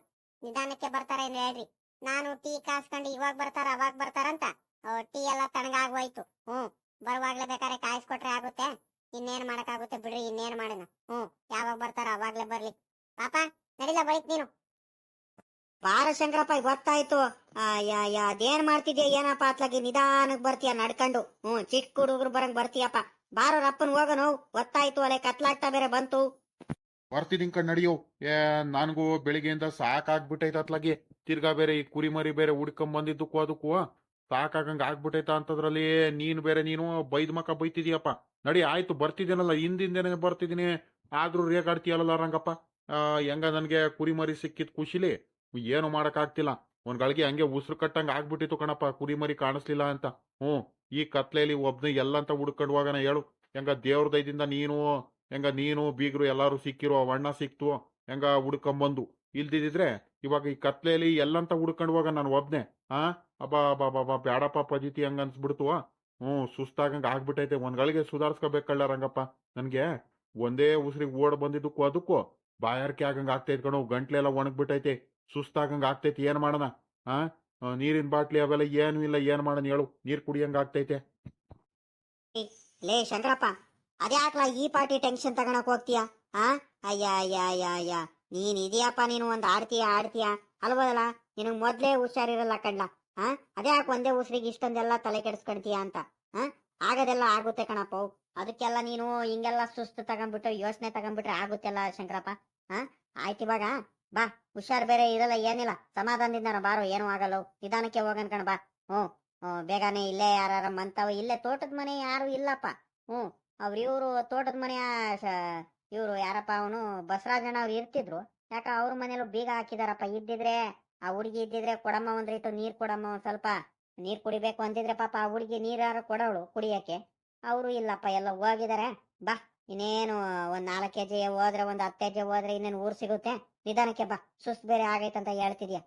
ನಿಧಾನಕ್ಕೆ ಬರ್ತಾರೆ ಏನ್ ಹೇಳ್ರಿ? ನಾನು ಟೀ ಕಾಸ್ಕೊಂಡು ಇವಾಗ ಬರ್ತಾರ ಅವಾಗ ಬರ್ತಾರಂತ. ಆ ಟೀ ಎಲ್ಲ ತಣ್ಣಗಾಗೋಯ್ತು ಹ್ಮ್ ಬರುವಾಗ್ಲೇ ಬೇಕಾದ್ರೆ ಕಾಯಿಸ್ಕೊಟ್ರೆ ಆಗುತ್ತೆ. ಇನ್ನೇನ್ ಮಾಡಕ್ಕಾಗುತ್ತೆ ಬಿಡ್ರಿ ಇನ್ನೇನ್ ಮಾಡೋಣ ಹ್ಮ್ ಯಾವಾಗ ಬರ್ತಾರ ಅವಾಗ್ಲೇ ಬರ್ಲಿ. ಪಾಪ ನಡಿಲ ಬೈಕ್ ನೀನು. ಬಾರ ಶಂಕರಪ್ಪ ಗೊತ್ತಾಯ್ತು ಅದೇನ್ ಮಾಡ್ತಿದ್ಯಾ ಏನಪ್ಪ ಅತ್ಲಾಗಿ ನಿಧಾನಕ್ ಬರ್ತೀಯ ನಡ್ಕೊಂಡು. ಹ್ಮ್ ಚಿಕ್ಕ ಹುಡುಗರು ಬರಂಗ್ ಬರ್ತೀಯಪ್ಪ. ಬಾರೋ ರಪ್ಪನ್ ಹೋಗನು ಗೊತ್ತಾಯ್ತು ಅಲೆ ಕತ್ಲಾಗ್ತಾ ಬೇರೆ ಬಂತು. ಬರ್ತಿದ್ ಕಣ್ ನಡಿಯೋ. ಏ ನನಗೂ ಬೆಳಿಗ್ಗೆಯಿಂದ ಸಾಕಾಗ್ಬಿಟ್ಟೈತೆ ಅತ್ಲಾಗಿ. ತಿರ್ಗಾ ಬೇರೆ ಈ ಕುರಿಮರಿ ಬೇರೆ ಹುಡ್ಕೊಂಡ್ ಬಂದಿದ್ದಕ್ಕೂ ಅದಕ್ಕೂ, ಸಾಕಾಗಂಗ್ ಆಗ್ಬಿಟ್ಟೈತ ಅಂತದ್ರಲ್ಲಿ ನೀನ್ ಬೇರೆ ನೀನು ಬೈದ್ ಮಕ್ಕ ಬೈತಿದೀಯಪ್ಪ. ನಡಿ, ಆಯ್ತು ಬರ್ತಿದ್ದೀನಲ್ಲ ಹಿಂದಿಂದೇನೆ ಬರ್ತಿದ್ದೀನಿ ಆದ್ರೂ ರೇಗಾಡ್ತೀಯಲ್ಲ ರಂಗಪ್ಪ. ಹೆಂಗ ನನ್ಗೆ ಕುರಿಮರಿ ಸಿಕ್ಕಿದ್ ಖುಷಿಲಿ ಏನು ಮಾಡಕ್ಕಾಗ್ತಿಲ್ಲ. ಒಂದ್ ಗಳಿಗೆ ಹಂಗೆ ಉಸಿರು ಕಟ್ಟಂಗ ಆಗ್ಬಿಟ್ಟಿತ್ತು ಕಣಪ್ಪ ಕುರಿಮರಿ ಕಾಣಿಸ್ಲಿಲ್ಲ ಅಂತ. ಹ್ಞೂ ಈ ಕತ್ಲೆಯಲ್ಲಿ ಒಬ್ನ ಎಲ್ಲಂತ ಹುಡ್ಕೊಂಡು ಹೋಗೋಣ ಹೇಳು. ಹೆಂಗ ದೇವ್ರ ದಯದಿಂದ ನೀನು, ಹೆಂಗ ನೀನು, ಬೀಗರು ಎಲ್ಲಾರು ಸಿಕ್ಕಿರೋ ಅಣ್ಣ ಸಿಕ್ತು, ಹೆಂಗ ಹುಡ್ಕೊಂಬಂದು. ಇಲ್ದಿದ್ರೆ ಇವಾಗ ಈ ಕತ್ಲೆಯಲ್ಲಿ ಎಲ್ಲಂತ ಹುಡ್ಕೊಂಡು ಹೋಗ ನಾನು ಒಬ್ನೆ, ಆ? ಅಬ್ಬಾ ಅಬ್ಬಾ ಬಾಬಾ ಬ್ಯಾಡಪ್ಪ ಪಜಿತಿ ಹಂಗ ಅನ್ಸ್ಬಿಡ್ತು. ಹ್ಞೂ, ಸುಸ್ತಾಗಂಗ ಆಗ್ಬಿಟ್ಟೈತೆ. ಒಂದ್ ಗಳಿಗೆ ಸುಧಾರ್ಸ್ಕೋಬೇಕಲ್ಲ ರಂಗಪ್ಪ. ನನ್ಗೆ ಒಂದೇ ಉಸಿರಿಗೆ ಓಡ್ ಬಂದಿದ್ದಕ್ಕೂ ಅದಕ್ಕೂ ಬಾಯಾರಿಕೆ ಆಗಂಗೆ ಆಗ್ತೈತೆ ಕಣೋ. ಗಂಟ್ಲೆಲ್ಲ ಒಣಗ್ಬಿಟ್ಟೈತೆ. ಸುಸ್ತಾಗಂಗ ಆಗ್ತೈತೆ. ಏನ್ ಮಾಡೋಣ? ಆ? ನೀರಿನ ಬಾಟ್ಲಿ ಅವೆಲ್ಲ ಏನು ಇಲ್ಲ. ಏನ್ ಮಾಡೋಣ ಹೇಳು. ನೀರ್ ಕುಡಿಯಂಗ ಆಗ್ತೈತೆ. ಲೇ ಅದ್ಯಾಕ್ಲ ಈ ಪಾರ್ಟಿ ಟೆನ್ಷನ್ ತಗೊಳಕ್ ಹೋಗ್ತೀಯಾ? ಆ? ಅಯ್ಯ ಅಯ್ಯ ಅಯ್ಯ ಅಯ್ಯ. ನೀನ್ ಇದೆಯಪ್ಪ ನೀನು ಒಂದ್ ಆಡ್ತೀಯ ಆಡ್ತೀಯ. ಅಲ್ವದಲ್ಲ ನಿನಗ್ ಮೊದ್ಲೇ ಹುಷಾರಿರಲ್ಲ ಕಣ್ಲ. ಅದೇ ಅದ್ಯಾಕ್ ಒಂದೇ ಉಸಿರಿಗೆ ಇಷ್ಟೊಂದೆಲ್ಲ ತಲೆ ಕೆಡಿಸ್ಕೊಂತೀಯ ಅಂತ. ಹಾ ಆಗದೆಲ್ಲ ಆಗುತ್ತೆ ಕಣಪ್ಪ. ಅದಕ್ಕೆಲ್ಲ ನೀನು ಹಿಂಗೆಲ್ಲ ಸುಸ್ತು ತಗೊಂಡ್ಬಿಟ್ಟು ಯೋಚನೆ ತಗೊಂಡ್ಬಿಟ್ರೆ ಆಗುತ್ತೆಲ್ಲ ಶಂಕರಪ್ಪ. ಹಾ ಆಯ್ತು ಇವಾಗ. ಬಾ, ಹುಷಾರ್ ಬೇರೆ ಇರಲ್ಲ, ಏನಿಲ್ಲ. ಸಮಾಧಾನದಿಂದ ಬಾರೋ, ಏನೂ ಆಗಲ್ಲ ನಿಧಾನಕ್ಕೆ ಹೋಗನ್ ಕಣ ಬಾ. ಹ್ಞೂ. ಹ್ಞೂ, ಬೇಗನೆ ಇಲ್ಲೇ ಯಾರ ಮಂತವ. ಇಲ್ಲೇ ತೋಟದ ಮನೆ ಯಾರು ಇಲ್ಲಪ್ಪ. ಹ್ಞೂ. ಅವ್ರ ಇವರು ತೋಟದ ಮನೆಯ ಇವರು ಯಾರಪ್ಪ ಅವನು? ಬಸವರಾಜಣ್ಣ ಅವ್ರು ಇರ್ತಿದ್ರು. ಯಾಕ ಅವ್ರ ಮನೇಲೂ ಬೀಗ ಹಾಕಿದಾರಪ್ಪ, ಇದ್ದಿದ್ರೆ, ಆ ಹುಡುಗಿ ಇದ್ದಿದ್ರೆ ಕೊಡಮ್ಮ ಒಂದ್ ರೀತಿ, ನೀರ್ ಕೊಡಮ್ಮ ಒಂದ್ ಸ್ವಲ್ಪ. ನೀರ್ ಕುಡಿಬೇಕು ಅಂದಿದ್ರೆ ಪಾಪ ಆ ಹುಡುಗಿ ನೀರಾರ ಕೊಡವಳು ಕುಡಿಯಕ್ಕೆ. ಅವರು ಇಲ್ಲಪ್ಪ, ಎಲ್ಲ ಹೋಗಿದಾರೆ. ಬಾ, ಇನ್ನೇನು ಒಂದ್ ನಾಲ್ಕು ಕೆಜಿ ಹೋದ್ರೆ ಒಂದ್ ಹತ್ತು ಕೆಜಿ ಹೋದ್ರೆ ಇನ್ನೇನು ಊರ್ ಸಿಗುತ್ತೆ. ನಿಧಾನಕ್ಕೆ ಬಾ, ಸುಸ್ತ್ ಬೇರೆ ಆಗೈತಂತ ಹೇಳ್ತಿದ್ಯಾ?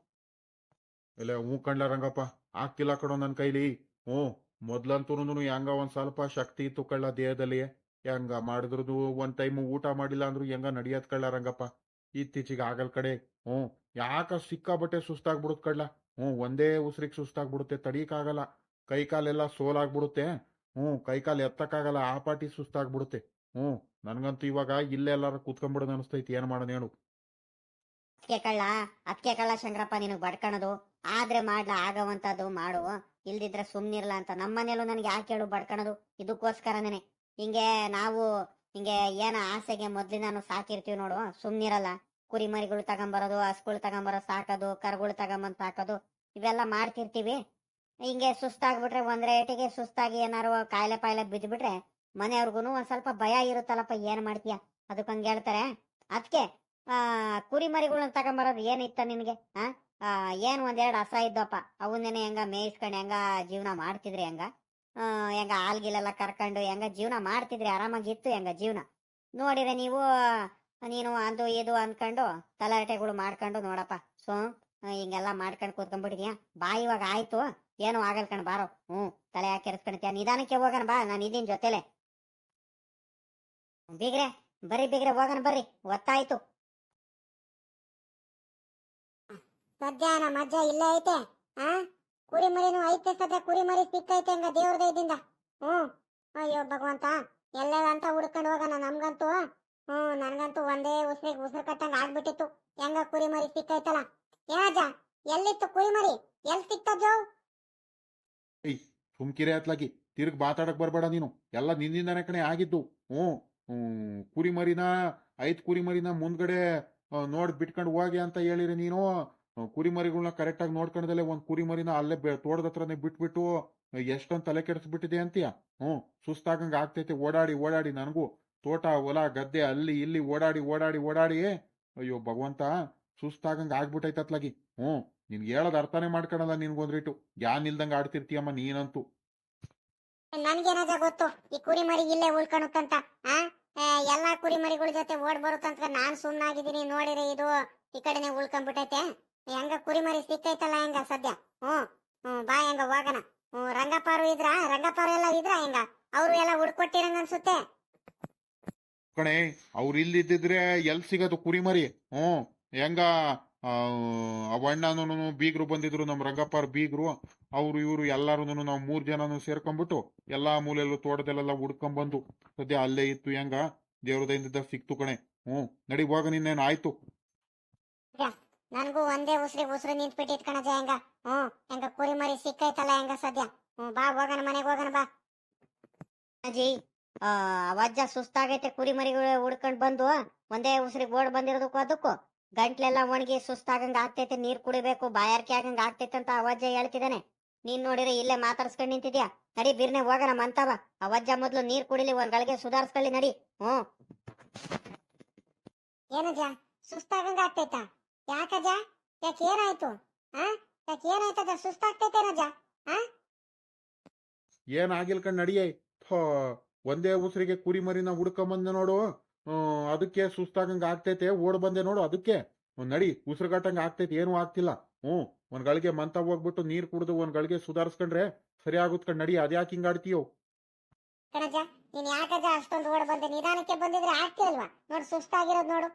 ಇಲ್ಲ ಹೂ ಕಣ್ಲ ರಂಗಪ್ಪ ಆಗ್ತಿಲ್ಲ ಕಣೋ ನನ್ನ ಕೈಲಿ. ಹ್ಞೂ ಮೊದ್ಲಂತೂ ಹೆಂಗ ಒಂದ್ ಸ್ವಲ್ಪ ಶಕ್ತಿ ಇತ್ತು ಕಳ್ಳ ದೇಹದಲ್ಲಿ ಹೆಂಗ ಮಾಡಿದ್ರು ಒಂದ್ ಟೈಮ್ ಊಟ ಮಾಡಿಲ್ಲ ಅಂದ್ರು ಹೆಂಗ ನಡಿಯತ್ ಕಳ್ಳ ರಂಗಪ್ಪ? ಇತ್ತೀಚೆಗೆ ಆಗಲ್ ಕಡೆ. ಹ್ಞೂ. ಯಾಕ ಸಿಕ್ಕಾಬಟ್ಟೆ ಸುಸ್ತಾಗ್ಬಿಡುತ್ ಕಡ್ಲಾ? ಹ್ಞೂ, ಒಂದೇ ಉಸಿರಿಗೆ ಸುಸ್ತಾಗ್ಬಿಡುತ್ತೆ, ತಡೀಕಾಗಲ್ಲ. ಕೈ ಕಾಲೆಲ್ಲ ಸೋಲಾಗ್ಬಿಡುತ್ತೆ. ಹ್ಞೂ ಕೈ ಕಾಲು ಎತ್ತಕ್ಕಾಗಲ್ಲ, ಆ ಪಾಟಿ ಸುಸ್ತಾಗ್ಬಿಡುತ್ತೆ. ಹ್ಞೂ, ನನ್ಗಂತೂ ಇವಾಗ ಇಲ್ಲೇ ಎಲ್ಲಾರು ಕೂತ್ಕೊಂಡ್ಬಿಡೋದು ಅನಿಸ್ತೈತಿ, ಏನ್ ಮಾಡೋದು ಹೇಳು. ಅದಕ್ಕೆ ಕಳ್ಳ ಅದಕ್ಕೆ ಕಳ್ಳ ಶಂಕರಪ್ಪ, ನಿನಗ್ ಬಡ್ಕಣದು. ಆದ್ರೆ ಮಾಡ್ಲ, ಆಗವಂತದ್ದು ಮಾಡು. ಇಲ್ದಿದ್ರೆ ಸುಮ್ನಿರ್ಲ ಅಂತ. ನಮ್ಮನೇಲೂ ನನಗೆ ಯಾಕೆ ಹೇಳು ಬಡ್ಕಣದು? ಇದಕ್ಕೋಸ್ಕರನೇ. ಹಿಂಗೆ ನಾವು ಹಿಂಗೆ ಏನ ಆಸೆಗೆ ಮೊದ್ಲು ನಾನು ಸಾಕಿರ್ತೀವಿ ನೋಡು. ಸುಮ್ನಿರಲ್ಲ. ಕುರಿ ಮರಿಗಳು ತಗೊಂಬರೋದು, ಹಸುಗಳು ತಗೊಂಬರೋ ಸಾಕೋದು, ಕರುಗಳು ತಗೊಂಬಂದು ಸಾಕೋದು, ಇವೆಲ್ಲ ಮಾಡ್ತಿರ್ತೀವಿ. ಹಿಂಗೆ ಸುಸ್ತಾಗ್ಬಿಟ್ರೆ ಒಂದ್ ರೇಟಿಗೆ ಸುಸ್ತಾಗಿ ಏನಾರು ಕಾಯಿಲೆ ಪಾಯಿಲೆ ಬಿದ್ಬಿಟ್ರೆ ಮನೆಯವ್ರಿಗೂ ಒಂದ್ ಸ್ವಲ್ಪ ಭಯ ಇರುತ್ತಲ್ಲಪ್ಪ, ಏನ್ ಮಾಡ್ತೀಯ? ಅದಕ್ಕೆ ಹಂಗೆ ಹೇಳ್ತಾರೆ. ಅದಕ್ಕೆ ಆ ಕುರಿ ಮರಿಗಳನ್ನ ತಗೊಂಬರೋದು ಏನಿತ್ತ ನಿನ್ಗೆ? ಆ ಏನ್ ಒಂದೆರಡು ಹಸ ಇದ್ದಪ್ಪ. ಅವನ್ನೇನೆ ಹೆಂಗ ಮೇಯಿಸ್ಕೊಂಡು ಹೆಂಗ ಜೀವನ ಮಾಡ್ತಿದ್ರಿ ಹೆಂಗ? ಹೆಂಗ ಹಾಲ್ಗಿಲೆಲ್ಲ ಕರ್ಕೊಂಡು ಹೆಂಗ ಜೀವನ ಮಾಡ್ತಿದ್ರಿ, ಆರಾಮಾಗಿತ್ತು ಹೆಂಗ ಜೀವನ? ನೋಡಿದ್ರೆ ನೀವು, ನೀನು ಅದು ಇದು ಅನ್ಕೊಂಡು ತಲಾಟೆಗಳು ಮಾಡ್ಕೊಂಡು ನೋಡಪ್ಪ, ಸೊ ಹಿಂಗೆಲ್ಲ ಮಾಡ್ಕೊಂಡು ಕೂತ್ಕೊಂಡ್ಬಿಟ್ಟಿದ್ಯಾ. ಬಾ ಇವಾಗ, ಆಯ್ತು. ಏನು ಆಗಲ್ ಕಣ್, ಬಾರೋ. ಹ್ಞೂ, ತಲೆ ಹಾಕಿ ಕೆರೆಸ್ಕೊಂತೀಯ ನಿಧಾನಕ್ಕೆ ಹೋಗೋಣ, ಬಾ ನಾನು ಇದೀನಿ ಜೊತೆಲೆ. ಬೀಗ್ರೆ, ಬರ್ರಿ ಬೀಗ್ರೆ, ಹೋಗೋಣ, ಬರ್ರಿ. ಒತ್ತಾಯ್ತು. ಮಧ್ಯಾಹ್ನ ಮಜ್ಜ ಇಲ್ಲೇ ಐತೆ ಕುರಿ ಮರಿನೂ ಐತೆ ಸದ್ಯ ಕುರಿ ಮರಿ ಸಿಕ್ಕೈತೆ ಹಂಗ ದೇವ್ರ ದಯದಿಂದ ಹ್ಮ್. ಅಯ್ಯೋ ಭಗವಂತ ಎಲ್ಲದಂತ ಹುಡ್ಕೊಂಡು ಹೋಗೋಣ ನಮ್ಗಂತೂ. ಹ್ಮ್, ನನ್ಗಂತೂ ಒಂದೇ ಉಸಿರಿಗೆ ಉಸಿರು ಕಟ್ಟಂಗ ಆಗ್ಬಿಟ್ಟಿತ್ತು. ಹೆಂಗ ಕುರಿ ಮರಿ ಸಿಕ್ಕೈತಲ್ಲ ಏನಾಜ ಎಲ್ಲಿತ್ತು ಕುರಿ ಮರಿ ಎಲ್ ಸಿಕ್ತಜೋ ಸುಮ್ಕಿರೆ ಅತ್ಲಾಗಿ, ತಿರ್ಗ್ ಮಾತಾಡಕ್ ಬರ್ಬೇಡ ನೀನು. ಎಲ್ಲ ನಿನ್ನಿಂದಾನೆ ಕಣೆ ಆಗಿದ್ದು. ಹ್ಞೂ ಕುರಿ ಮರಿನ ಐದ್ ಕುರಿ ಮರಿನ ಮುಂದ್ಗಡೆ ನೋಡ್ ಬಿಟ್ಕೊಂಡು ಹೋಗಿ ಅಂತ ಹೇಳಿರಿ ನೀನು. ಆ, ಕರೆಕ್ಟ್ ಮರಿಗಳನ್ನ ಕರೆಕ್ಟಾಗಿ ನೋಡ್ಕೊಂಡದಲ್ಲೇ ಒಂದ್ ಕುರಿಮರಿನ ಅಲ್ಲೇ ತೋಟದ ಹತ್ರನೇ ಬಿಟ್ಬಿಟ್ಟು ಎಷ್ಟೊಂದು ತಲೆ ಕೆಡಿಸ್ಬಿಟ್ಟಿದೆ ಅಂತೀಯ? ಹ್ಮ್ ಸುಸ್ತಾಗಂಗ ಆಗ್ತೈತೆ ಓಡಾಡಿ ಓಡಾಡಿ ನನಗೂ. ತೋಟ ಹೊಲ ಗದ್ದೆ ಅಲ್ಲಿ ಇಲ್ಲಿ ಓಡಾಡಿ ಓಡಾಡಿ ಓಡಾಡಿ ಅಯ್ಯೋ ಭಗವಂತ ಸುಸ್ತಾಗಂಗ ಆಗ್ಬಿಟ್ಟೈತೆ ಅತ್ಲಾಗಿ. ಹ್ಞೂ ನಿನ್ಗೆ ಹೇಳೋದ್ ಅರ್ಥನೇ ಮಾಡ್ಕೊಳಲ್ಲ ನಿನ್ಗೊಂದ್ರಿಟ್ಟು ಯಾನ್ ಇಲ್ದಂಗ ಆಡ್ತಿರ್ತೀಯಮ್ಮ ನೀನಂತೂ. ನನ್ಗೇನಾದ ಗೊತ್ತು ಈ ಕುರಿಮರಿ ಇಲ್ಲೇ ಉಳ್ಕೊಳುತ್ತಂತ ಎಲ್ಲಾ ಕುರಿಮರಿಗಳ ಜೊತೆ ಓಡ್ ಬರುತ್ತಂತ ನಾನ್ ಸುಮ್ನಾಗಿದ್ದೀನಿ ನೋಡಿರಿ ಇದು ಈ ಕಡೆನೆ ಉಳ್ಕೊಂಡ್ಬಿಟ್ಟೈತೆ ಹೆಂಗ ಕುರಿಮರಿ ಸಿಕ್ಕೈತಲ್ಲ ಹೆಂಗ ಸದ್ಯ? ಹ್ಮ್ ಹ್ಮ್ ಬಾ ಹೆಂಗ ಹೋಗಣ. ಹ್ಮ್ ರಂಗಪ್ಪಾರು ಇದ್ರ? ರಂಗಪ್ಪಾರು ಎಲ್ಲ ಇದ್ರ ಹೆಂಗ? ಅವ್ರು ಎಲ್ಲ ಹುಡ್ಕೊಟ್ಟಿರಂಗ ಅನ್ಸುತ್ತೆ? ಕಣೆ ಅವ್ರು ಇಲ್ಲಿದ್ದಿದ್ರೆ ಎಲ್ ಸಿಗೋದು ಕುರಿಮರಿ ಹ್ಮ್ ಹೆಂಗ ಅವಣ್ಣನೂ ಬೀಗ್ರು ಬಂದಿದ್ರು ನಮ್ಮ ರಂಗಪ್ಪಾರ್ ಬೀಗ್ರು. ಅವ್ರು ಇವರು ಎಲ್ಲಾರು ನಾವು ಮೂರ್ ಜನನು ಸೇರ್ಕೊಂಡ್ಬಿಟ್ಟು ಎಲ್ಲಾ ಮೂಲೆಯಲ್ಲೂ ತೋಟದಲ್ಲೆಲ್ಲ ಹುಡ್ಕೊಂಡ್ಬಂದು ಸದ್ಯ ಅಲ್ಲೇ ಇತ್ತು ಹೆಂಗ? ದೇವ್ರದಿಂದ ಸಿಕ್ತು ಕಣೆ. ಹ್ಮ್ ನಡಿ ಹೋಗ ನಿನ್ನೇನು ಆಯ್ತು? ನನ್ಗೂ ಒಂದೇ ಉಸ್ರಿ ಉಸಿರು ನಿಂತ್ಬಿಟ್ಟಿತ್ ಕಣಜ ಹೆಂಗ? ಹ್ಮ್ ಹೆಂಗ ಕುರಿಮರಿ ಸಿಕ್ಕೈತಲ್ಲ ಹೆಂಗ ಸದ್ಯ? ಹ್ಞೂ, ಬಾ, ಹೋಗೋಣ, ಮನೆಗೆ ಹೋಗೋಣ, ಬಾ. ಅಜ್ಜಿ ಅವಜ್ಜ ಸುಸ್ತಾಗೈತೆ ಕುರಿ ಮರಿಗಳು ಹುಡ್ಕೊಂಡು ಬಂದು. ಒಂದೇ ಉಸಿರಿಗೆ ಓಡ್ ಬಂದಿರೋದಕ್ಕೂ ಅದಕ್ಕೂ. ಗಂಟ್ಲೆಲ್ಲ ಒಣಗಿ ಸುಸ್ತಾಗಂಗ ಆಗ್ತೈತೆ, ನೀರ್ ಕುಡಿಬೇಕು, ಬಾಯಾರಿಕೆ ಆಗಂಗ ಆಗ್ತೈತೆ ಅಂತ ಅವಜ್ಜ ಹೇಳ್ತಿದ್ದಾನೆ ನೀನ್ ನೋಡಿದ್ರೆ ಇಲ್ಲೇ ಮಾತಾಡ್ಸ್ಕೊಂಡ್ ನಿಂತಿದ್ಯಾ? ನಡಿ, ಬಿರ್ನೆ ಹೋಗೋಣ ಮಂತವ ಅವಜ್ಜ ಮೊದ್ಲು ನೀರ್ ಕುಡಿಲಿ, ಒಂದ್ ಗಳಿಗೆ ಸುಧಾರಿಸ್ಕೊಳ್ಳಿ, ನಡಿ. ಹ್ಮ್ ಏನಜ್ಜ, ಸುಸ್ತಾಗಂಗ ಆಗ್ತೈತಾ? ಯಾಕಜ್ಜ ಯಾಕೆ ಏನಾಯ್ತು? ಆ? ಯಾಕೆ ಏನಾಯ್ತದ ಆ? ಏನಾಗಿಲ್ ಕಣ್ ನಡಿಯೇ? ಥೋ ಒಂದೇ ಉಸಿರಿಗೆ ಕುರಿಮರಿನ ಹುಡ್ಕೊಂಬಂದೆ ನೋಡು. ಹ್ಮ್, ಅದಕ್ಕೆ ಸುಸ್ತಾಗಂಗ ಆಗ್ತೈತೆ. ಓಡ್ ಬಂದೆ ನೋಡು ಅದಕ್ಕೆ. ಒಂದ್ ನಡಿ ಉಸಿರುಗಟ್ಟಂಗ ಆಗ್ತೈತೆ. ಏನೂ ಆಗ್ತಿಲ್ಲ. ಹ್ಮ್ ಒಂದ್ ಗಳಿಗೆ ಮಂತ ಹೋಗ್ಬಿಟ್ಟು ನೀರ್ ಕುಡಿದು ಒಂದ್ ಗಳಿಗೆ ಸುಧಾರಿಸ್ಕೊಂಡ್ರೆ ಸರಿ ಆಗುತ್ ಕಣ್ ನಡಿ ಅದ್ಯಾಕೆ ಹಿಂಗಾಡ್ತೀಯೋ ಕಣಜ್ಜ ನೀನ್ ಯಾಕಜ ಅಷ್ಟೊಂದು ಓಡ್ ಬಂದೆ? ನಿಧಾನಕ್ಕೆ ಬಂದಿದ್ರೆ ಆಗ್ತಿಲ್ವಾ ನೋಡು ಸುಸ್ತಾಗಿರೋದ್ ನೋಡು.